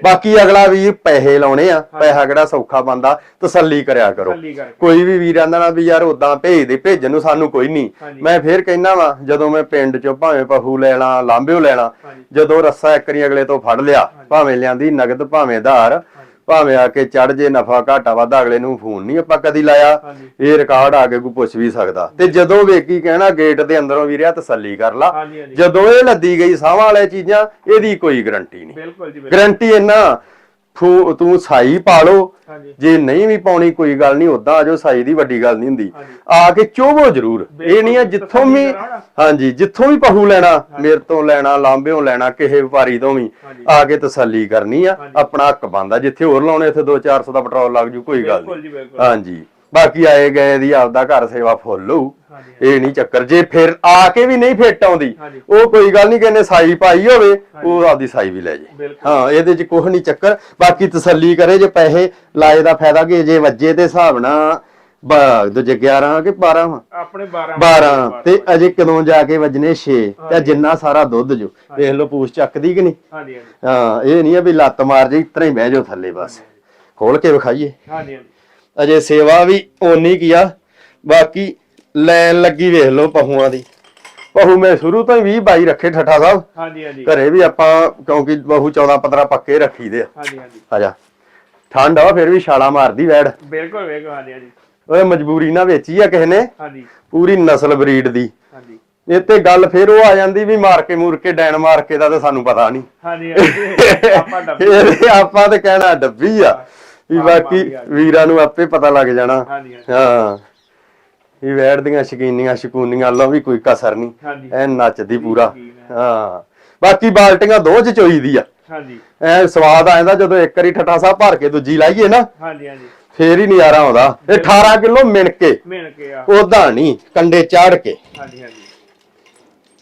ਬਾਕੀ ਅਗਲਾ ਵੀਰ ਪੈਸੇ ਲਾਉਣੇ ਆ ਪੈਸਾ ਕਿਹੜਾ ਸੌਖਾ ਬੰਦਾ ਤਸੱਲੀ ਕਰਿਆ ਕਰੋ। ਕੋਈ ਵੀ ਵੀਰ ਆਂਦਾ ਨਾ ਵੀ ਯਾਰ ਉਦਾਂ ਭੇਜ ਦੇ ਭੇਜਣ ਨੂੰ ਸਾਨੂੰ ਕੋਈ ਨਹੀਂ। ਮੈਂ ਫੇਰ ਕਹਿਣਾ ਵਾ ਜਦੋਂ ਮੈਂ ਪਿੰਡ ਚੋਂ ਭਾਵੇਂ ਪਹੂ ਲੈ ਲਾਂ ਲਾਂਬਿਓ ਲੈ ਲਾਂ ਹਾਂਜੀ। ਜਦੋਂ ਰੱਸਾ ਇੱਕ ਵਾਰੀ ਅਗਲੇ ਤੋਂ ਫੜ ਲਿਆ ਭਾਵੇਂ ਲਿਆਂਦੀ ਨਗਦ ਭਾਵੇਂ ਧਾਰ ਭਾਵੇਂ ਆ ਕੇ ਚੜ ਜੇ ਨਫਾ ਘਾਟਾ ਵਾਧਾ ਅਗਲੇ ਨੂੰ ਫੋਨ ਨਹੀਂ ਆਪਾਂ ਕਦੀ ਲਾਇਆ। ਇਹ ਰਿਕਾਰਡ ਆ ਕੇ ਕੋਈ ਪੁੱਛ ਵੀ ਸਕਦਾ। ਤੇ ਜਦੋਂ ਵੇਖੀ ਕਹਿਣਾ ਗੇਟ ਦੇ ਅੰਦਰੋਂ ਵੀਰਿਆ ਤਸੱਲੀ ਕਰ ਲਾ। ਜਦੋਂ ਇਹ ਲੱਦੀ ਗਈ ਸਾਹਾਂ ਵਾਲੇ ਚੀਜ਼ਾਂ ਇਹਦੀ ਕੋਈ ਗਰੰਟੀ ਨਹੀਂ। ਬਿਲਕੁਲ ਜੀ ਬਿਲਕੁਲ। ਗਰੰਟੀ ਇੰਨਾ ਤੂੰ ਤੂੰ ਸਾਈ ਪਾ ਲੋ ਹਾਂਜੀ। ਜੇ ਨਹੀਂ ਵੀ ਪਾਉਣੀ ਕੋਈ ਗੱਲ ਨਹੀਂ ਉਦਾਂ ਆਜੋ ਸਾਈ ਦੀ ਵੱਡੀ ਗੱਲ ਨਹੀਂ ਹੁੰਦੀ। ਆ ਕੇ ਚੋਵੋ ਜ਼ਰੂਰ। ਇਹ ਨਹੀਂ ਆ ਜਿੱਥੋਂ ਵੀ। ਹਾਂਜੀ ਜਿੱਥੋਂ ਵੀ ਪਹੂ ਲੈਣਾ ਮੇਰੇ ਤੋਂ ਲੈਣਾ ਲਾਂਬਿਓਂ ਲੈਣਾ ਕਿਸੇ ਵਪਾਰੀ ਤੋਂ ਵੀ। ਆ ਕੇ ਤਸੱਲੀ ਕਰਨੀ ਆ। ਆਪਣਾ ਹੱਕ ਬੰਦਾ ਜਿੱਥੇ ਹੋਰ ਲਾਉਣੇ ਉੱਥੇ 2-400 ਦਾ ਪੈਟਰੋਲ ਲੱਗ ਜੂ ਕੋਈ ਗੱਲ ਨਹੀਂ। ਹਾਂਜੀ। ਬਾਕੀ ਆਏ ਗਏ ਦੀ ਆਪਦਾ ਘਰ ਸੇਵਾ ਫੁੱਲ ਹੋਊ। ਇਹ ਨਹੀਂ ਚੱਕਰ। ਜੇ ਫਿਰ ਆ ਕੇ ਵੀ ਨਹੀਂ ਫਿੱਟ ਆਉਂਦੀ। ਉਹ ਕੋਈ ਗੱਲ ਨਹੀਂ ਕਹਿੰਦੇ ਸਾਈ ਪਾਈ ਹੋਵੇ ਉਹ ਆਪਦੀ ਸਾਈ ਵੀ ਲੈ ਜੇ। ਹਾਂ ਇਹਦੇ ਚ ਕੁਝ ਨਹੀਂ ਚੱਕਰ। ਬਾਕੀ ਤਸੱਲੀ ਕਰੇ ਜੇ ਪੈਸੇ ਲਾਏ ਦਾ ਫਾਇਦਾ ਕਿ ਜੇ ਵੱਜੇ ਦੇ ਹਿਸਾਬ ਨਾਲ ਦੂਜੇ 11 ਕਿ 12 ਵਾ? ਆਪਣੇ 12 12 ਤੇ ਅਜੇ ਕਦੋਂ ਜਾ ਕੇ ਵੱਜਨੇ 6 ਤੇ ਜਿੰਨਾ ਸਾਰਾ ਦੁੱਧ ਜੋ ਵੇਖ ਲਓ ਪੂਛ ਚੱਕਦੀ ਕਿ ਨਹੀਂ? ਹਾਂਜੀ ਹਾਂਜੀ। ਹਾਂ ਇਹ ਨਹੀਂ ਆ ਵੀ ਲੱਤ ਮਾਰ ਜੇ ਇਤਨਾ ਹੀ ਬਹਿ ਜਾਓ ਥੱਲੇ ਬਸ। ਖੋਲ ਕੇ ਵਿਖਾਈਏ। ਹਾਂਜੀ ਹਾਂਜੀ। ਅਜੇ ਸੇਵਾ ਵੀ ਓਨੀ ਕੀ ਆ ਬਾਕੀ ਲੈਣ ਲੱਗੀ ਵੇਖ ਲਓ ਪਹੂਆਂ ਦੀ। ਪਹੂ ਮੈਂ ਸ਼ੁਰੂ ਤੋਂ ਹੀ 20 22 ਰੱਖੇ ਠੱਠਾ ਸਾਹਿਬ। ਹਾਂਜੀ ਹਾਂਜੀ। ਘਰੇ ਵੀ ਆਪਾਂ ਕਿਉਂਕਿ ਬਹੂ 14 15 ਪੱਕੇ ਰੱਖੀਦੇ ਆ। ਹਾਂਜੀ ਹਾਂਜੀ। ਆ ਜਾ। ਠੰਡ ਆ ਫਿਰ ਵੀ ਛਾਲਾ ਮਾਰਦੀ ਵੈੜ। ਬਿਲਕੁਲ ਵੇਖੋ ਹਾਂਜੀ ਹਾਂਜੀ। ਓਏ ਮਜਬੂਰੀ ਨਾਲ ਵੇਚੀ ਆ ਕਿਸੇ ਨੇ। ਹਾਂਜੀ। ਪੂਰੀ ਨਸਲ ਬਰੀਡ ਦੀ। ਹਾਂਜੀ। ਇਹ ਤੇ ਗੱਲ ਫਿਰ ਉਹ ਆ ਜਾਂਦੀ ਵੀ ਮਾਰ ਕੇ ਮੂਰ ਕੇ ਡੈਣ ਮਾਰ ਕੇ ਦਾ ਤਾਂ ਸਾਨੂੰ ਪਤਾ ਨਹੀਂ ਹਾਂਜੀ ਆਪਾਂ ਡੱਬੇ। ਆਪਾਂ ਤੇ ਕਹਿਣਾ ਡੱਬੀ ਆ। ਵੀ ਬਾਕੀ ਵੀਰਾਂ ਨੂੰ ਆਪੇ ਪਤਾ ਲੱਗ ਜਾਣਾ। ਹਾਂ। ਇਹ ਵੈੜ ਦੀਆਂ ਸ਼ਕੀਨੀਆਂ ਸ਼ਕੂਨੀਆਂ ਲੋ ਵੀ ਕੋਈ ਕਸਰ ਨਹੀਂ। ਐ ਨੱਚਦੀ ਪੂਰਾ। ਹੈ। ਬਾਕੀ ਬਾਲਟੀਆਂ ਦੋ ਚ ਚੋਈਦੀ ਆ। ਹਾਂਜੀ। ਐ ਸਵਾਦ ਆ ਜਾਂਦਾ ਜਦੋਂ ਇੱਕ ਵਾਰੀ ਠੱਠਾ ਸਾਹਿਬ ਭਰ ਕੇ ਦੂਜੀ ਲਾਈਏ ਨਾ ਹਾਂਜੀ ਹਾਂਜੀ। ਫੇਰ ਹੀ ਨਜ਼ਾਰਾ ਆਉਂਦਾ। ਇਹ 18 ਕਿਲੋ ਮਿਣ ਕੇ ਮਿਲ ਕੇ ਆ। ਉਦਾਂ ਨਹੀਂ ਕੰਡੇ ਚਾੜ ਕੇ। ਹਾਂਜੀ ਹਾਂਜੀ।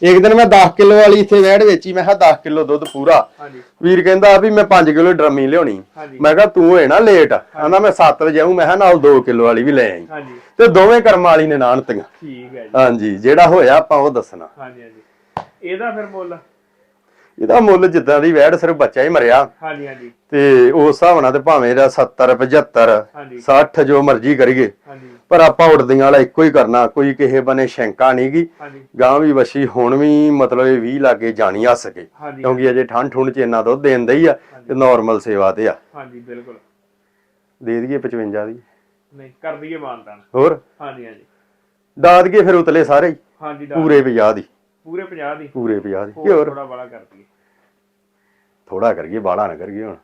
ਇੱਕ ਦਿਨ ਮੈਂ 10 ਕਿਲੋ ਵਾਲੀ ਇੱਥੇ ਵੈੜ ਵੇਚੀ ਮੈਂ ਕਿਹਾ 10 ਕਿਲੋ ਦੁੱਧ ਪੂਰਾ। ਹਾਂਜੀ। ਵੀਰ ਕਹਿੰਦਾ ਵੀ ਮੈਂ 5 ਕਿਲੋ ਡਰਮੀ ਲਿਆਉਣੀ। ਹਾਂਜੀ। ਮੈਂ ਕਿਹਾ ਤੂੰ ਹੋਏ ਨਾ ਲੇਟ ਕਹਿੰਦਾ ਮੈਂ 7 ਵਜੇ ਆਉਂ ਮੈਂ ਕਿਹਾ ਨਾਲ 2 ਕਿਲੋ ਵਾਲੀ ਵੀ ਲੈ ਆਈ। ਹਾਂਜੀ। ਤੇ ਦੋਵੇਂ ਕਰਮ ਵਾਲੀ ਨੇ ਨਾਨਤੀਆਂ ਠੀਕ ਹੈ ਜੀ। ਹਾਂਜੀ ਜਿਹੜਾ ਹੋਇਆ ਆਪਾਂ ਉਹ ਦੱਸਣਾ। ਹਾਂਜੀ ਹਾਂਜੀ। ਇਹਦਾ ਫਿਰ ਮੁੱਲ? ਇਹਦਾ ਮੁੱਲ ਜਿੱਦਾਂ ਦੀ ਵੈੜ ਸਿਰਫ ਬੱਚਾ ਹੀ ਮਰਿਆ। ਹਾਂਜੀ ਹਾਂਜੀ। ਤੇ ਉਸ ਹਿਸਾਬ ਨਾਲ ਤੇ ਭਾਵੇਂ ਇਹਦਾ 70 75 ਹਾਂਜੀ। 60 ਜੋ ਮਰਜ਼ੀ ਕਰੀਏ। ਹਾਂਜੀ। ਪਰ ਆਪਾਂ ਉੜਦੀਆਂ ਵਾਲਾ ਇੱਕੋ ਹੀ ਕਰਨਾ ਕੋਈ ਕਿਸੇ ਬਨੇ ਸ਼ੰਕਾ ਨਹੀਂਗੀ ਗਾਂ। ਵੀ ਵਸ਼ੀ ਹੁਣ ਵੀ ਮਤਲਬ ਇਹ 20 ਲਾਗੇ ਜਾਣੀ ਆ ਸਕੇ। ਕਿਉਂਕਿ ਅਜੇ ਠੰਡ ਠੁੰਡ ਚ ਇੰਨਾ ਦੁੱਧ ਦੇਣ ਹੀ ਆ ਤੇ ਨਾਰਮਲ ਸੇਵਾ ਤੇ ਆ। ਹਾਂਜੀ ਬਿਲਕੁਲ। ਦੇ ਦਈਏ 55 ਦੀ। ਨਹੀਂ ਕਰ ਦਈਏ ਮਾਨਤਾਨ ਹੋਰ? ਹਾਂਜੀ ਹਾਂਜੀ। ਦਾਦ ਕੇ ਫਿਰ ਉਤਲੇ ਸਾਰੇ ਹੀ। ਹਾਂਜੀ ਪੂਰੇ 50 ਦੀ। ਪੂਰੇ 50 ਦੀ। ਪੂਰੇ 50 ਦੀ। ਹੋਰ ਥੋੜਾ ਬੜਾ ਕਰ ਦਈਏ। ਥੋੜਾ ਕਰੀਏ ਬਾਹਲਾ ਨਾ ਕਰੀਏ ਹੁਣ।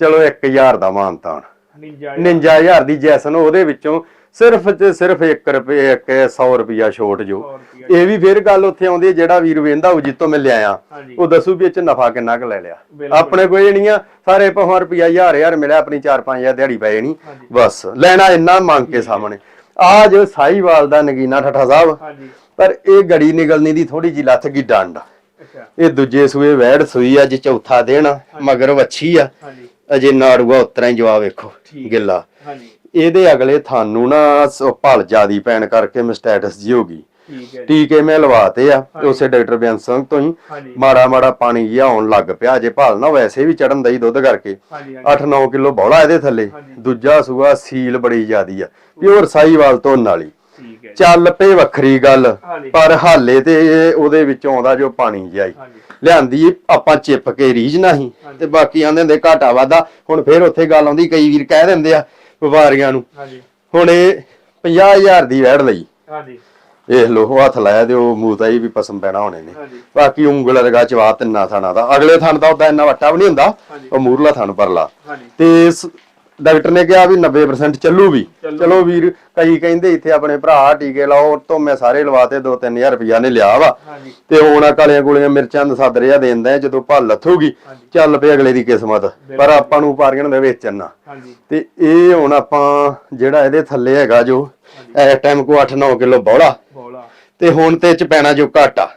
ਚਲੋ 1000 ਦਾ ਮਾਨਤਾਨ 59000 ਦੀ ਜੈਸਨ ਉਹਦੇ ਵਿੱਚੋਂ ਸਿਰਫ ਤੇ ਸਿਰਫ 1 ਰੁਪਏ 100 ਰੁਪਿਆ ਛੋਟ ਜੋ। 100 ਰੁਪਿਆ ਇਹ ਵੀ ਫਿਰ ਗੱਲ ਉੱਥੇ ਆਉਂਦੀ ਹੈ ਜਿਹੜਾ ਵੀਰ ਵੇਂਦਾ ਉਹ ਜਿੱਤੋਂ ਮੈਂ ਲਿਆਇਆ। ਉਹ ਦੱਸੂ ਵੀ ਇਹ ਚ ਨਫਾ ਕਿੰਨਾ ਕੁ ਲੈ ਲਿਆ। ਆਪਣੇ ਕੋਈ ਨਹੀਂ ਆ ਸਾਰੇ ਪਹਾਂ ਰੁਪਿਆ ਹਜ਼ਾਰ ਹਜ਼ਾਰ ਮਿਲਿਆ ਆਪਣੀ 4-5000 ਦਿਹਾੜੀ ਪੈ ਜਾਣੀ। ਬਸ ਲੈਣਾ ਇੰਨਾ ਮੰਗ ਕੇ ਸਾਹਮਣੇ। ਆ ਜੋ ਸਾਈਵਾਲ ਦਾ ਨਗੀਨਾ ਠੱਠਾ ਸਾਹਿਬ ਪਰ ਇਹ ਗੜੀ ਨਿਕਲਣੀ ਦੀ ਥੋੜੀ ਜਿਹੀ ਲੱਥ ਗਈ ਡੰਡ। ਇਹ ਦੂਜੇ ਸੂਏ ਵੈੜ ਸੂਈ ਅੱਜ ਚੌਥਾ ਦਿਨ ਆ, ਮਗਰ ਵੱਛੀ ਆ। ਅਜੇ ਨਾੜੂਆ ਉਤਰਾ ਹੀ ਜਵਾਬ ਵੇਖੋ। ਗਿੱਲਾ। ਹਾਂਜੀ। ਇਹਦੇ ਅਗਲੇ ਥਾਨੂੰ ਨਾ ਭਲ ਜਿਆਦੀ ਪੈਣ ਕਰਕੇ ਮਸਟੈਟਸ ਜੀ ਹੋ ਗਈ। ਠੀਕ ਹੈ ਜੀ। ਟੀਕੇ ਮੈਂ ਲਵਾਤੇ ਆ ਉਸੇ ਡਾਕਟਰ ਬਿਆਨ ਸਿੰਘ ਤੋਂ ਹੀ। ਮਾੜਾ ਮਾੜਾ ਪਾਣੀ ਜਿਹਾ ਆਉਣ ਲੱਗ ਪਿਆ ਜੇ ਭਲ ਨਾ ਵੈਸੇ ਵੀ ਚੜਨ ਦਈ ਦੁੱਧ ਕਰਕੇ। ਹਾਂਜੀ ਹਾਂਜੀ। 8-9 ਕਿਲੋ ਬੌਲਾ ਇਹਦੇ ਥੱਲੇ। ਦੂਜਾ ਸੂਆ ਸੀਲ ਬੜੀ ਜਿਆਦੀ ਆ। ਪਿਓਰ ਸਾਈਵਾਲ ਤੋਂ ਜੀ। ਚੱਲ ਪਏ ਵੱਖਰੀ ਗੱਲ ਪਰ ਹਾਲੇ ਤੇ ਉਹਦੇ ਵਿੱਚੋਂ ਆਉਂਦਾ ਜੋ ਪਾਣੀ ਜਿਹਾ ਹਾਂਜੀ। ਲਿਆਂਦੀ ਆਪਾਂ ਚਿੱਪ ਕੇ ਰੀਝ ਨਹੀਂ ਤੇ ਬਾਕੀ ਆਂਦੇ ਹੁੰਦੇ ਘਾਟਾ ਵਾਦਾ ਹੁਣ ਫੇਰ ਉੱਥੇ ਗੱਲ ਆਉਂਦੀ ਕਈ ਵੀਰ ਕਹਿ ਦਿੰਦੇ ਆ ਵਪਾਰੀਆਂ ਨੂੰ ਹਾਂਜੀ। ਹੁਣ ਇਹ 50000 ਦੀ ਵੈੜ ਲਈ। ਹਾਂਜੀ। ਵੇਖ ਲੋ ਹੱਥ ਲਾਇਆ ਤੇ ਉਹ ਮੂਤਾ ਹੀ ਵੀ ਪਸਮ ਪੈਣਾ ਹੋਣੇ ਨੇ। ਬਾਕੀ ਉਂਗਲ ਲਗਾ ਚਵਾ ਤਿੰਨਾ ਥਾਣਾ ਦਾ। ਅਗਲੇ ਥਣ ਦਾ ਉਦਾਂ ਇੰਨਾ ਵੱਟਾ ਵੀ ਨਹੀਂ ਹੁੰਦਾ ਉਹ ਮੂਰਲਾ ਥਣ ਪਰਲਾ। ਤੇ ਡਾਕਟਰ ਨੇ ਕਿਹਾ ਵੀ 90% ਚੱਲੂ ਵੀ ਚੱਲੂ। ਵੀਰ ਕਈ ਕਹਿੰਦੇ ਇੱਥੇ ਆਪਣੇ ਭਰਾ ਟੀਕੇ ਲਾਓ ਤੋਂ ਮੈਂ ਸਾਰੇ ਲਵਾਤੇ 2-3000 ਰੁਪਇਆ ਨੇ ਲਿਆ ਵਾ। ਤੇ ਹੁਣ ਆ ਕਾਲੀਆਂ ਗੋਲੀਆਂ ਮਿਰਚਾਂ ਦਾ ਸੱਦ ਰਿਆ ਦੇਂਦਾ ਜਦੋਂ ਭੱਲ ਲੱਥੂਗੀ। ਚੱਲ ਪਏ ਅਗਲੇ ਦੀ ਕਿਸਮਤ। ਪਰ ਆਪਾਂ ਨੂੰ ਵਪਾਰੀਆਂ ਦੇ ਵੇਚਣ ਨਾ ਤੇ ਇਹ ਹੁਣ ਆਪਾਂ ਜਿਹੜਾ ਇਹਦੇ ਥੱਲੇ ਹੈਗਾ ਜੋ ਇਸ ਟਾਈਮ ਕੋ 8-9 ਕਿਲੋ ਬੌਲਾ। ਤੇ ਹੁਣ ਤੇ ਚ ਪੈਣਾ ਜੋ ਘਾਟਾ।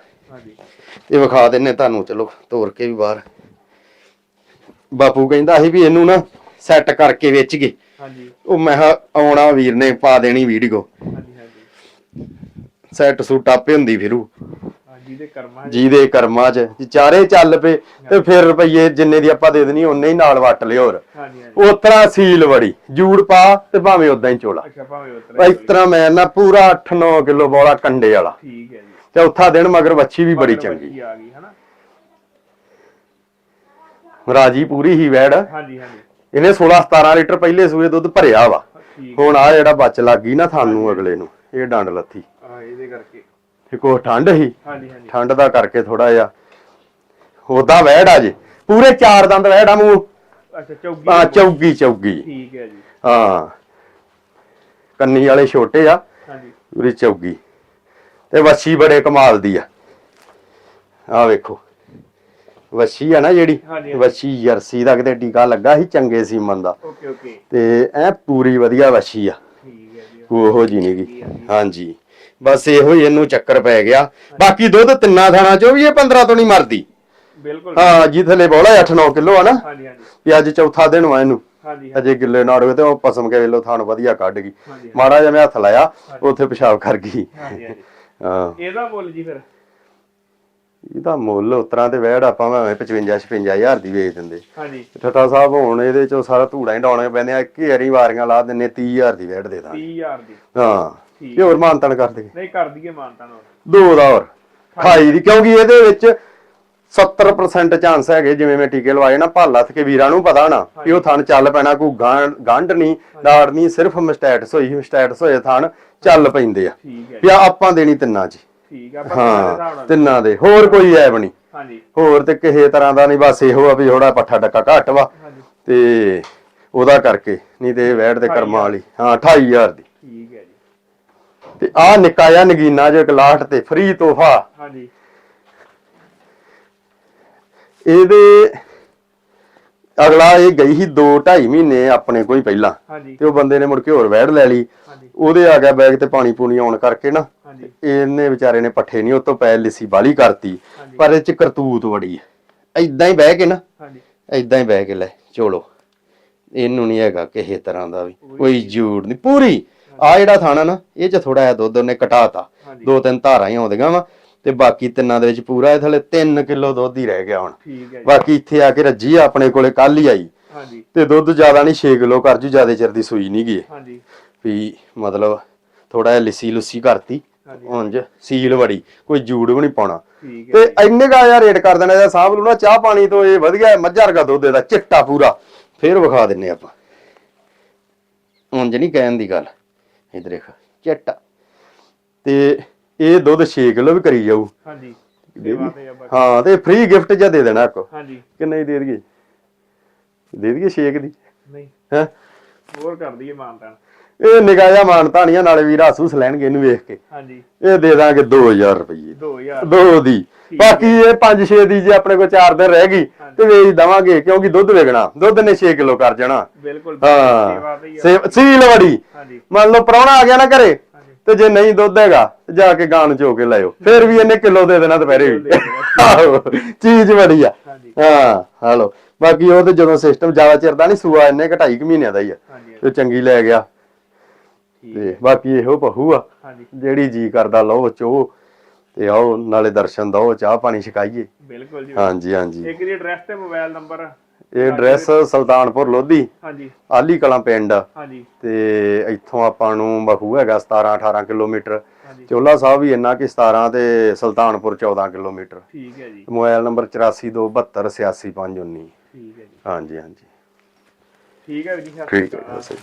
ਇਹ ਵਿਖਾ ਦਿੰਨੇ ਤੁਹਾਨੂੰ ਚਲੋ ਤੋਰ ਕੇ ਵੀ ਬਾਹਰ। ਬਾਪੂ ਕਹਿੰਦਾ ਸੀ ਵੀ ਇਹਨੂੰ ਨਾ ਸੈੱਟ ਕਰਕੇ ਵੇਚ ਗਏ। ਹਾਂਜੀ। ਉਹ ਮੈਂ ਕਿਹਾ ਆਉਣਾ ਵੀਰ ਨੇ ਪਾ ਦੇਣੀ ਵੀਡੀਓ। ਹਾਂਜੀ ਹਾਂਜੀ। ਸੈੱਟ ਸੂਟ ਆਪੇ ਹੁੰਦੀ ਫਿਰੂ। ਹਾਂਜੀ ਦੇ ਕਰਮਾਂ 'ਚ। ਜਿਹਦੇ ਕਰਮਾਂ 'ਚ। ਜੇ ਚਾਰੇ ਚੱਲ ਪਏ ਤੇ ਫਿਰ ਰੁਪਈਏ ਜਿੰਨੇ ਦੀ ਆਪਾਂ ਦੇ ਦੇਣੀ ਉਹਨੇ ਹੀ ਨਾਲ ਵਟ ਲਿਓ ਹੋਰ। ਹਾਂਜੀ ਹਾਂਜੀ। ਉਸ ਤਰ੍ਹਾਂ ਸੀਲ ਵੜੀ। ਜੂੜ ਪਾ ਤੇ ਭਾਵੇਂ ਉਦਾਂ ਹੀ ਚੋਲਾ। ਅੱਛਾ ਭਾਵੇਂ ਉਤਰੇ ਇਸ ਤਰ੍ਹਾਂ ਮੈਂ ਨਾ ਪੂਰਾ 8-9 ਕਿਲੋ ਬੋਲਾ ਕੰਡੇ ਵਾਲਾ। ਠੀਕ ਹੈ ਜੀ। ਚੌਥਾ ਦਿਨ ਮਗਰ ਵੱਛੀ ਵੀ ਬੜੀ ਮਗਰ ਚੰਗੀ। ਬੱਚੀ ਆ ਗਈ ਹਨਾ? ਰਾਜੀ ਪੂਰੀ ਹੀ ਵੈੜ। ਹਾਂਜੀ ਹਾਂਜੀ। ਇਹਨੇ 16-17 ਲੀਟਰ ਪਹਿਲੇ ਸੂਏ ਦੁੱਧ ਭਰਿਆ ਵਾ। ਹੁਣ ਆ ਜਿਹੜਾ ਬਚ ਲੱਗ ਗਈ ਨਾ ਤੁਹਾਨੂੰ ਅਗਲੇ ਨੂੰ ਇਹ ਡੰਡ ਲੱਥੀ। ਆ ਇਹਦੇ ਕਰਕੇ। ਤੇ ਕੋ ਠੰਡ ਹੀ ਹਾਂਜੀ ਹਾਂਜੀ। ਠੰਡ ਦਾ ਕਰਕੇ ਥੋੜਾ ਜਿਹਾ ਉਹਦਾ ਵਹਿੜ ਆ ਜੇ। ਪੂਰੇ ਚਾਰ ਦੰਦ ਵਹਿੜ ਆ ਮੂੰਹ। ਅੱਛਾ ਚੌਗੀ ਆ ਚੌਗੀ ਚੌਗੀ। ਠੀਕ ਹੈ ਜੀ। ਹਾਂ। ਕੰਨੀ ਵਾਲੇ ਛੋਟੇ ਆ। ਹਾਂਜੀ। ਪੂਰੀ ਚੌਗੀ। ਤੇ ਵੱਛੀ ਬੜੇ ਕਮਾਲ ਦੀ ਆ। ਆ ਵੇਖੋ। ਵੱਛੀ ਆ ਨਾ ਜਿਹੜੀ ਹਾਂਜੀ। ਵੱਛੀ ਜਰਸੀ ਦਾ ਕਿਤੇ ਟੀਕਾ ਲੱਗਾ ਸੀ ਚੰਗੇ ਸੀਮਨ ਦਾ। Okay okay. ਤੇ ਐ ਪੂਰੀ ਵਧੀਆ ਵੱਛੀ ਆ। ਠੀਕ ਹੈ ਜੀ। ਉਹੋ ਜੀ। ਨੀਗੀ ਹਾਂਜੀ। ਬਸ ਇਹੋ ਹੀ ਇਹਨੂੰ ਚੱਕਰ ਪੈ ਗਿਆ। ਬਾਕੀ ਦੁੱਧ ਤਿੰਨਾਂ ਥਾਣਾ ਚੋਂ ਵੀ ਇਹ 15 ਤੋਂ ਨਹੀਂ ਮਰਦੀ। ਬਿਲਕੁਲ। ਹਾਂ ਜੀ ਥੱਲੇ ਬੋਲਾ 8-9 ਕਿਲੋ ਆ ਨਾ। ਹਾਂਜੀ ਹਾਂਜੀ। ਵੀ ਅੱਜ ਚੌਥਾ ਦਿਨ ਵਾ ਇਹਨੂੰ। ਹਾਂਜੀ ਅਜੇ ਗਿੱਲੇ ਨਾ ਹੋਵੇ ਤੇ ਉਹ ਪਸਮ ਕੇ ਵੇਲੋ ਥਾਣ ਵਧੀਆ ਕੱਢ ਗਈ। ਹਾਂਜੀ ਮਾੜਾ ਜਿਹਾ ਮੈਂ ਹੱਥ ਲਾਇਆ ਉੱਥੇ ਪਿਸ਼ਾਬ ਕਰ ਗਈ। ਹਾਂਜੀ ਹਾਂਜੀ। ਹਾਂ। ਇਹਦਾ ਮੁੱਲ ਜੀ ਫਿਰ? ਇਹਦਾ ਮੁੱਲ ਉਤਰਾਂ ਤੇ ਵਹਿੜ ਆਪਾਂ ਭਾਵੇਂ 55 56000 ਦੀ ਵੇਚ ਦਿੰਦੇ। ਹਾਂਜੀ। ਠੱਟਾ ਸਾਹਿਬ ਹੁਣ ਇਹਦੇ ਚੋਂ ਸਾਰਾ ਧੂੜਾ ਹੀ ਡਾਉਣੇ ਪੈਂਦੇ ਆ ਇੱਕ ਹੀ ਵਾਰੀ ਵਾਰੀਆਂ ਲਾ ਦਿੰਨੇ 30000 ਦੀ ਵਹਿੜ ਦੇ ਦਾਂਗੇ। 30000 ਦੀ। ਹਾਂ ਤੇ ਹੋਰ ਮਾਨਤਨ ਕਰ ਦੇ ਨਹੀਂ ਕਰ ਦਈਏ ਮਾਨਤਾ ਨਾਲ ਦੋ ਦਾ ਹੋਰ। 28 ਦੀ ਕਿਉਂਕਿ ਇਹਦੇ ਵਿੱਚ 70% ਚਾਂਸ ਹੈਗੇ ਜਿਵੇਂ ਮੈਂ ਟੀਕੇ ਲਵਾਏ ਨਾ ਭਾਲਤ ਕੇ ਵੀਰਾਂ ਨੂੰ ਪਤਾ ਨਾ ਕਿ ਉਹ ਥਣ ਚੱਲ ਪੈਣਾ ਕੋਈ ਗੰਢ ਨਹੀਂ ਦਾੜ ਨਹੀਂ ਸਿਰਫ ਮਸਟੈਟਸ ਹੋਈ ਮਸਟੈਟਸ ਹੋਏ ਥਣ ਚੱਲ ਪੈਂਦੇ ਆ। ਜੀ। ਵੀ ਆਪਾਂ ਦੇਣੀ ਤਿੰਨਾਂ 'ਚ ਠੀਕ ਆ ਹਾਂ ਤਿੰਨਾਂ ਦੇ ਹੋਰ ਕੋਈ ਐਬ ਨਹੀਂ ਹਾਂਜੀ। ਹੋਰ ਤੇ ਕਿਸੇ ਤਰ੍ਹਾਂ ਦਾ ਨਹੀਂ ਬਸ ਇਹੋ ਆ ਵੀ ਥੋੜਾ ਪੱਠਾ ਡੱਕਾ ਘੱਟ ਵਾ। ਤੇ ਉਹਦਾ ਕਰਕੇ ਨਹੀਂ ਤੇ ਵੈੜ ਦੇ ਕਰਮਾਂ ਵਾਲੀ ਹਾਂ 28000 ਦੀ। ਠੀਕ ਹੈ ਜੀ। ਤੇ ਆ ਨਿੱਕਾ ਜਿਹਾ ਨਗੀਨਾ ਜੋ ਗਲਾਟ ਤੇ ਫ੍ਰੀ ਤੋਹਫਾ। ਹਾਂਜੀ। ਇਹਦੇ ਅਗਲਾ ਇਹ ਗਈ ਸੀ 2 2.5 ਮਹੀਨੇ ਆਪਣੇ ਕੋਈ ਪਹਿਲਾਂ। ਤੇ ਉਹ ਬੰਦੇ ਨੇ ਮੁੜ ਕੇ ਹੋਰ ਵੈੜ ਲੈ ਲਈ। ਉਹਦੇ ਆ ਗਿਆ ਬੈਗ ਤੇ ਪਾਣੀ ਪੂਣੀ ਆਉਣ ਕਰਕੇ ਨਾ। ਇਹਨੇ ਵਿਚਾਰੇ ਨੇ ਪੱਠੇ ਨਹੀਂ ਉਹ ਤੋਂ ਪੈ ਲਿੱਸੀ ਬਾਲੀ ਕਰਤੀ। ਪਰ ਇਹ ਚ ਕਰਤੂਤ ਹੈ ਐਦਾਂ ਹੀ ਬਹਿ ਕੇ ਨਾ ਹਾਂਜੀ। ਐਦਾਂ ਹੀ ਬਹਿ ਕੇ ਲੈ ਚੋਲੋ। ਇਹਨੂੰ ਨਹੀਂ ਹੈਗਾ ਕਿਸੇ ਤਰ੍ਹਾਂ ਦਾ ਵੀ ਕੋਈ ਜੂੜ ਨਹੀਂ ਪੂਰੀ। ਆ ਜਿਹੜਾ ਥਾਣਾ ਨਾ ਇਹ ਚ ਥੋੜਾ ਜਿਹਾ ਦੁੱਧ ਉਹਨੇ ਘਟਾਤਾ। ਦੋ ਤਿੰਨ ਧਾਰਾਂ ਹੀ ਆਉਂਦੀਆਂ ਵਾ ਤੇ ਬਾਕੀ ਤਿੰਨਾਂ ਦੇ ਵਿੱਚ ਪੂਰਾ ਇਹ ਥਲੇ 3 ਕਿਲੋ ਦੁੱਧ ਹੀ ਰਹਿ ਗਿਆ ਹੁਣ। ਬਾਕੀ ਇੱਥੇ ਆ ਕੇ ਰੱਜੀ ਆਪਣੇ ਕੋਲੇ ਕੱਲ ਹੀ ਆਈ। ਹਾਂਜੀ। ਤੇ ਦੁੱਧ ਜ਼ਿਆਦਾ ਨਹੀਂ 6 ਕਿਲੋ ਕਰ ਜੂ ਜ਼ਿਆਦਾ ਚਿਰ ਦੀ ਸੂਈ ਨਹੀਂ ਗਈ। ਹਾਂਜੀ। ਵੀ ਮਤਲਬ ਥੋੜਾ ਜਿਹਾ ਲਿੱਸੀ ਲੁੱਸੀ ਕਰਤੀ। ਉਂਝ ਸੀਲ ਵੜੀ ਕੋਈ ਜੂੜ ਵੀ ਨਹੀਂ ਪਾਉਣਾ। ਤੇ ਇੰਨੇ ਕਾ ਯਾਰ ਰੇਟ ਕਰ ਦੇਣਾ ਇਹਦਾ ਸਾਂਭ ਲੂ ਨਾ ਚਾਹ ਪਾਣੀ ਤੋਂ ਇਹ ਵਧੀਆ ਮੱਝਾਂ ਵਰਗਾ ਦੁੱਧ ਇਹਦਾ ਚਿੱਟਾ ਪੂਰਾ। ਫੇਰ ਵਿਖਾ ਦਿੰਨੇ ਆਪਾਂ। ਉਂਝ ਨਹੀਂ ਕਹਿਣ ਦੀ ਗੱਲ। ਇਧਰ ਦੇਖ ਚਿੱਟਾ। ਤੇ ਇਹ ਦੁੱਧ 6 ਕਿਲੋ ਵੀ ਕਰੀ ਜਾਊ। ਹਾਂਜੀ ਹਾਂ ਤੇ ਫ੍ਰੀ ਗਿਫਟ ਜਾਂ ਦੇ ਦੇਣਾ ਇੱਕ। ਹਾਂਜੀ। ਕਿੰਨੇ ਦੀ ਦੇ ਦਈਏ? ਦੇ ਦਈਏ 6 ਦੀ? ਨਹੀਂ। ਹੈ? ਹੋਰ ਕਰ ਦਈਏ ਮਾਨਤਾ ਇਹ ਨਿਗਾਹ ਜਿਹਾ ਮਾਨ ਧਾਣੀਆਂ ਨਾਲੇ ਵੀਰ ਹਾਸੂਸ ਲੈਣਗੇ ਇਹਨੂੰ ਵੇਖ ਕੇ। ਹਾਂਜੀ। ਇਹ ਦੇ ਦਾਂਗੇ 2000 ਰੁਪਏ 2000 ਦੋ ਦੀ ਬਾਕੀ ਇਹ 5-6 ਦੀ ਜੇ ਆਪਣੇ ਕੋਲ 4 ਦਿਨ ਰਹਿ ਗਈ ਤੇ ਵੇਚ ਦਵਾਂਗੇ ਕਿਉਂਕਿ ਦੁੱਧ ਵੇਚਣਾ ਦੁੱਧ ਨੇ 6 ਕਿਲੋ ਕਰ ਜਾਣਾ। ਬਿਲਕੁਲ ਹਾਂ। ਸੀਲ ਵੜੀ। ਮੰਨ ਲਓ ਪ੍ਰਾਹੁਣਾ ਆ ਗਿਆ ਨਾ ਘਰੇ ਤੇ ਜੇ ਨਹੀਂ ਦੁੱਧ ਹੈਗਾ ਜਾ ਕੇ ਗਾਂ ਨੂੰ ਚੋ ਕੇ ਲਾਇਓ। ਫਿਰ ਵੀ ਇਹਨੇ ਕਿਲੋ ਦੇ ਦੇਣਾ ਦੁਪਹਿਰੇ ਵੀ। ਆਹੋ ਚੀਜ਼ ਬੜੀ ਆ। ਹਾਂ ਹਾਲੋ। ਬਾਕੀ ਉਹ ਤੇ ਜਦੋਂ ਸਿਸਟਮ ਜ਼ਿਆਦਾ ਚਿਰ ਦਾ ਨਹੀਂ ਸੂਆ ਇੰਨੇ ਘਟਾਈ ਕੁ ਮਹੀਨਿਆਂ ਦਾ ਹੀ ਆ। ਤੇ ਚੰਗੀ ਲੈ ਗਿਆ। ਤੇ ਬਾਕੀ ਇਹੋ ਪਹੂ ਆ। ਹਾਂਜੀ। ਜਿਹੜੀ ਜੀ ਕਰਦਾ ਲਓ ਚੋ ਤੇ ਆਓ ਨਾਲੇ ਦਰਸ਼ਨ ਦੋ ਚਾਹ ਪਾਣੀ ਛਕਾਈਏ। ਬਿਲਕੁਲ ਜੀ। ਹਾਂਜੀ ਹਾਂਜੀ। ਇੱਕ ਦੀ ਐਡਰੈਸ ਤੇ ਮੋਬਾਈਲ ਨੰਬਰ ਇਹ ਐਡਰੈਸ ਸੁਲਤਾਨਪੁਰ ਲੋਧੀ ਹਾਂਜੀ। ਆਲੀ ਕਲਾਂ ਪਿੰਡ। ਹਾਂਜੀ। ਤੇ ਇੱਥੋਂ ਆਪਾਂ ਨੂੰ ਬਖੂ ਹੈਗਾ 17 18 ਕਿਲੋਮੀਟਰ। ਚੋਲਾ ਸਾਹਿਬ ਵੀ ਇੰਨਾ ਕਿ 17 ਤੇ ਸੁਲਤਾਨਪੁਰ 14 ਕਿਲੋਮੀਟਰ। ਠੀਕ ਹੈ ਜੀ। ਮੋਬਾਈਲ ਨੰਬਰ 8427286519 ਠੀਕ ਹੈ ਜੀ। ਹਾਂਜੀ ਹਾਂਜੀ। ਠੀਕ ਹੈ ਵੀਰ ਜੀ ਠੀਕ ਹੈ ਜੀ।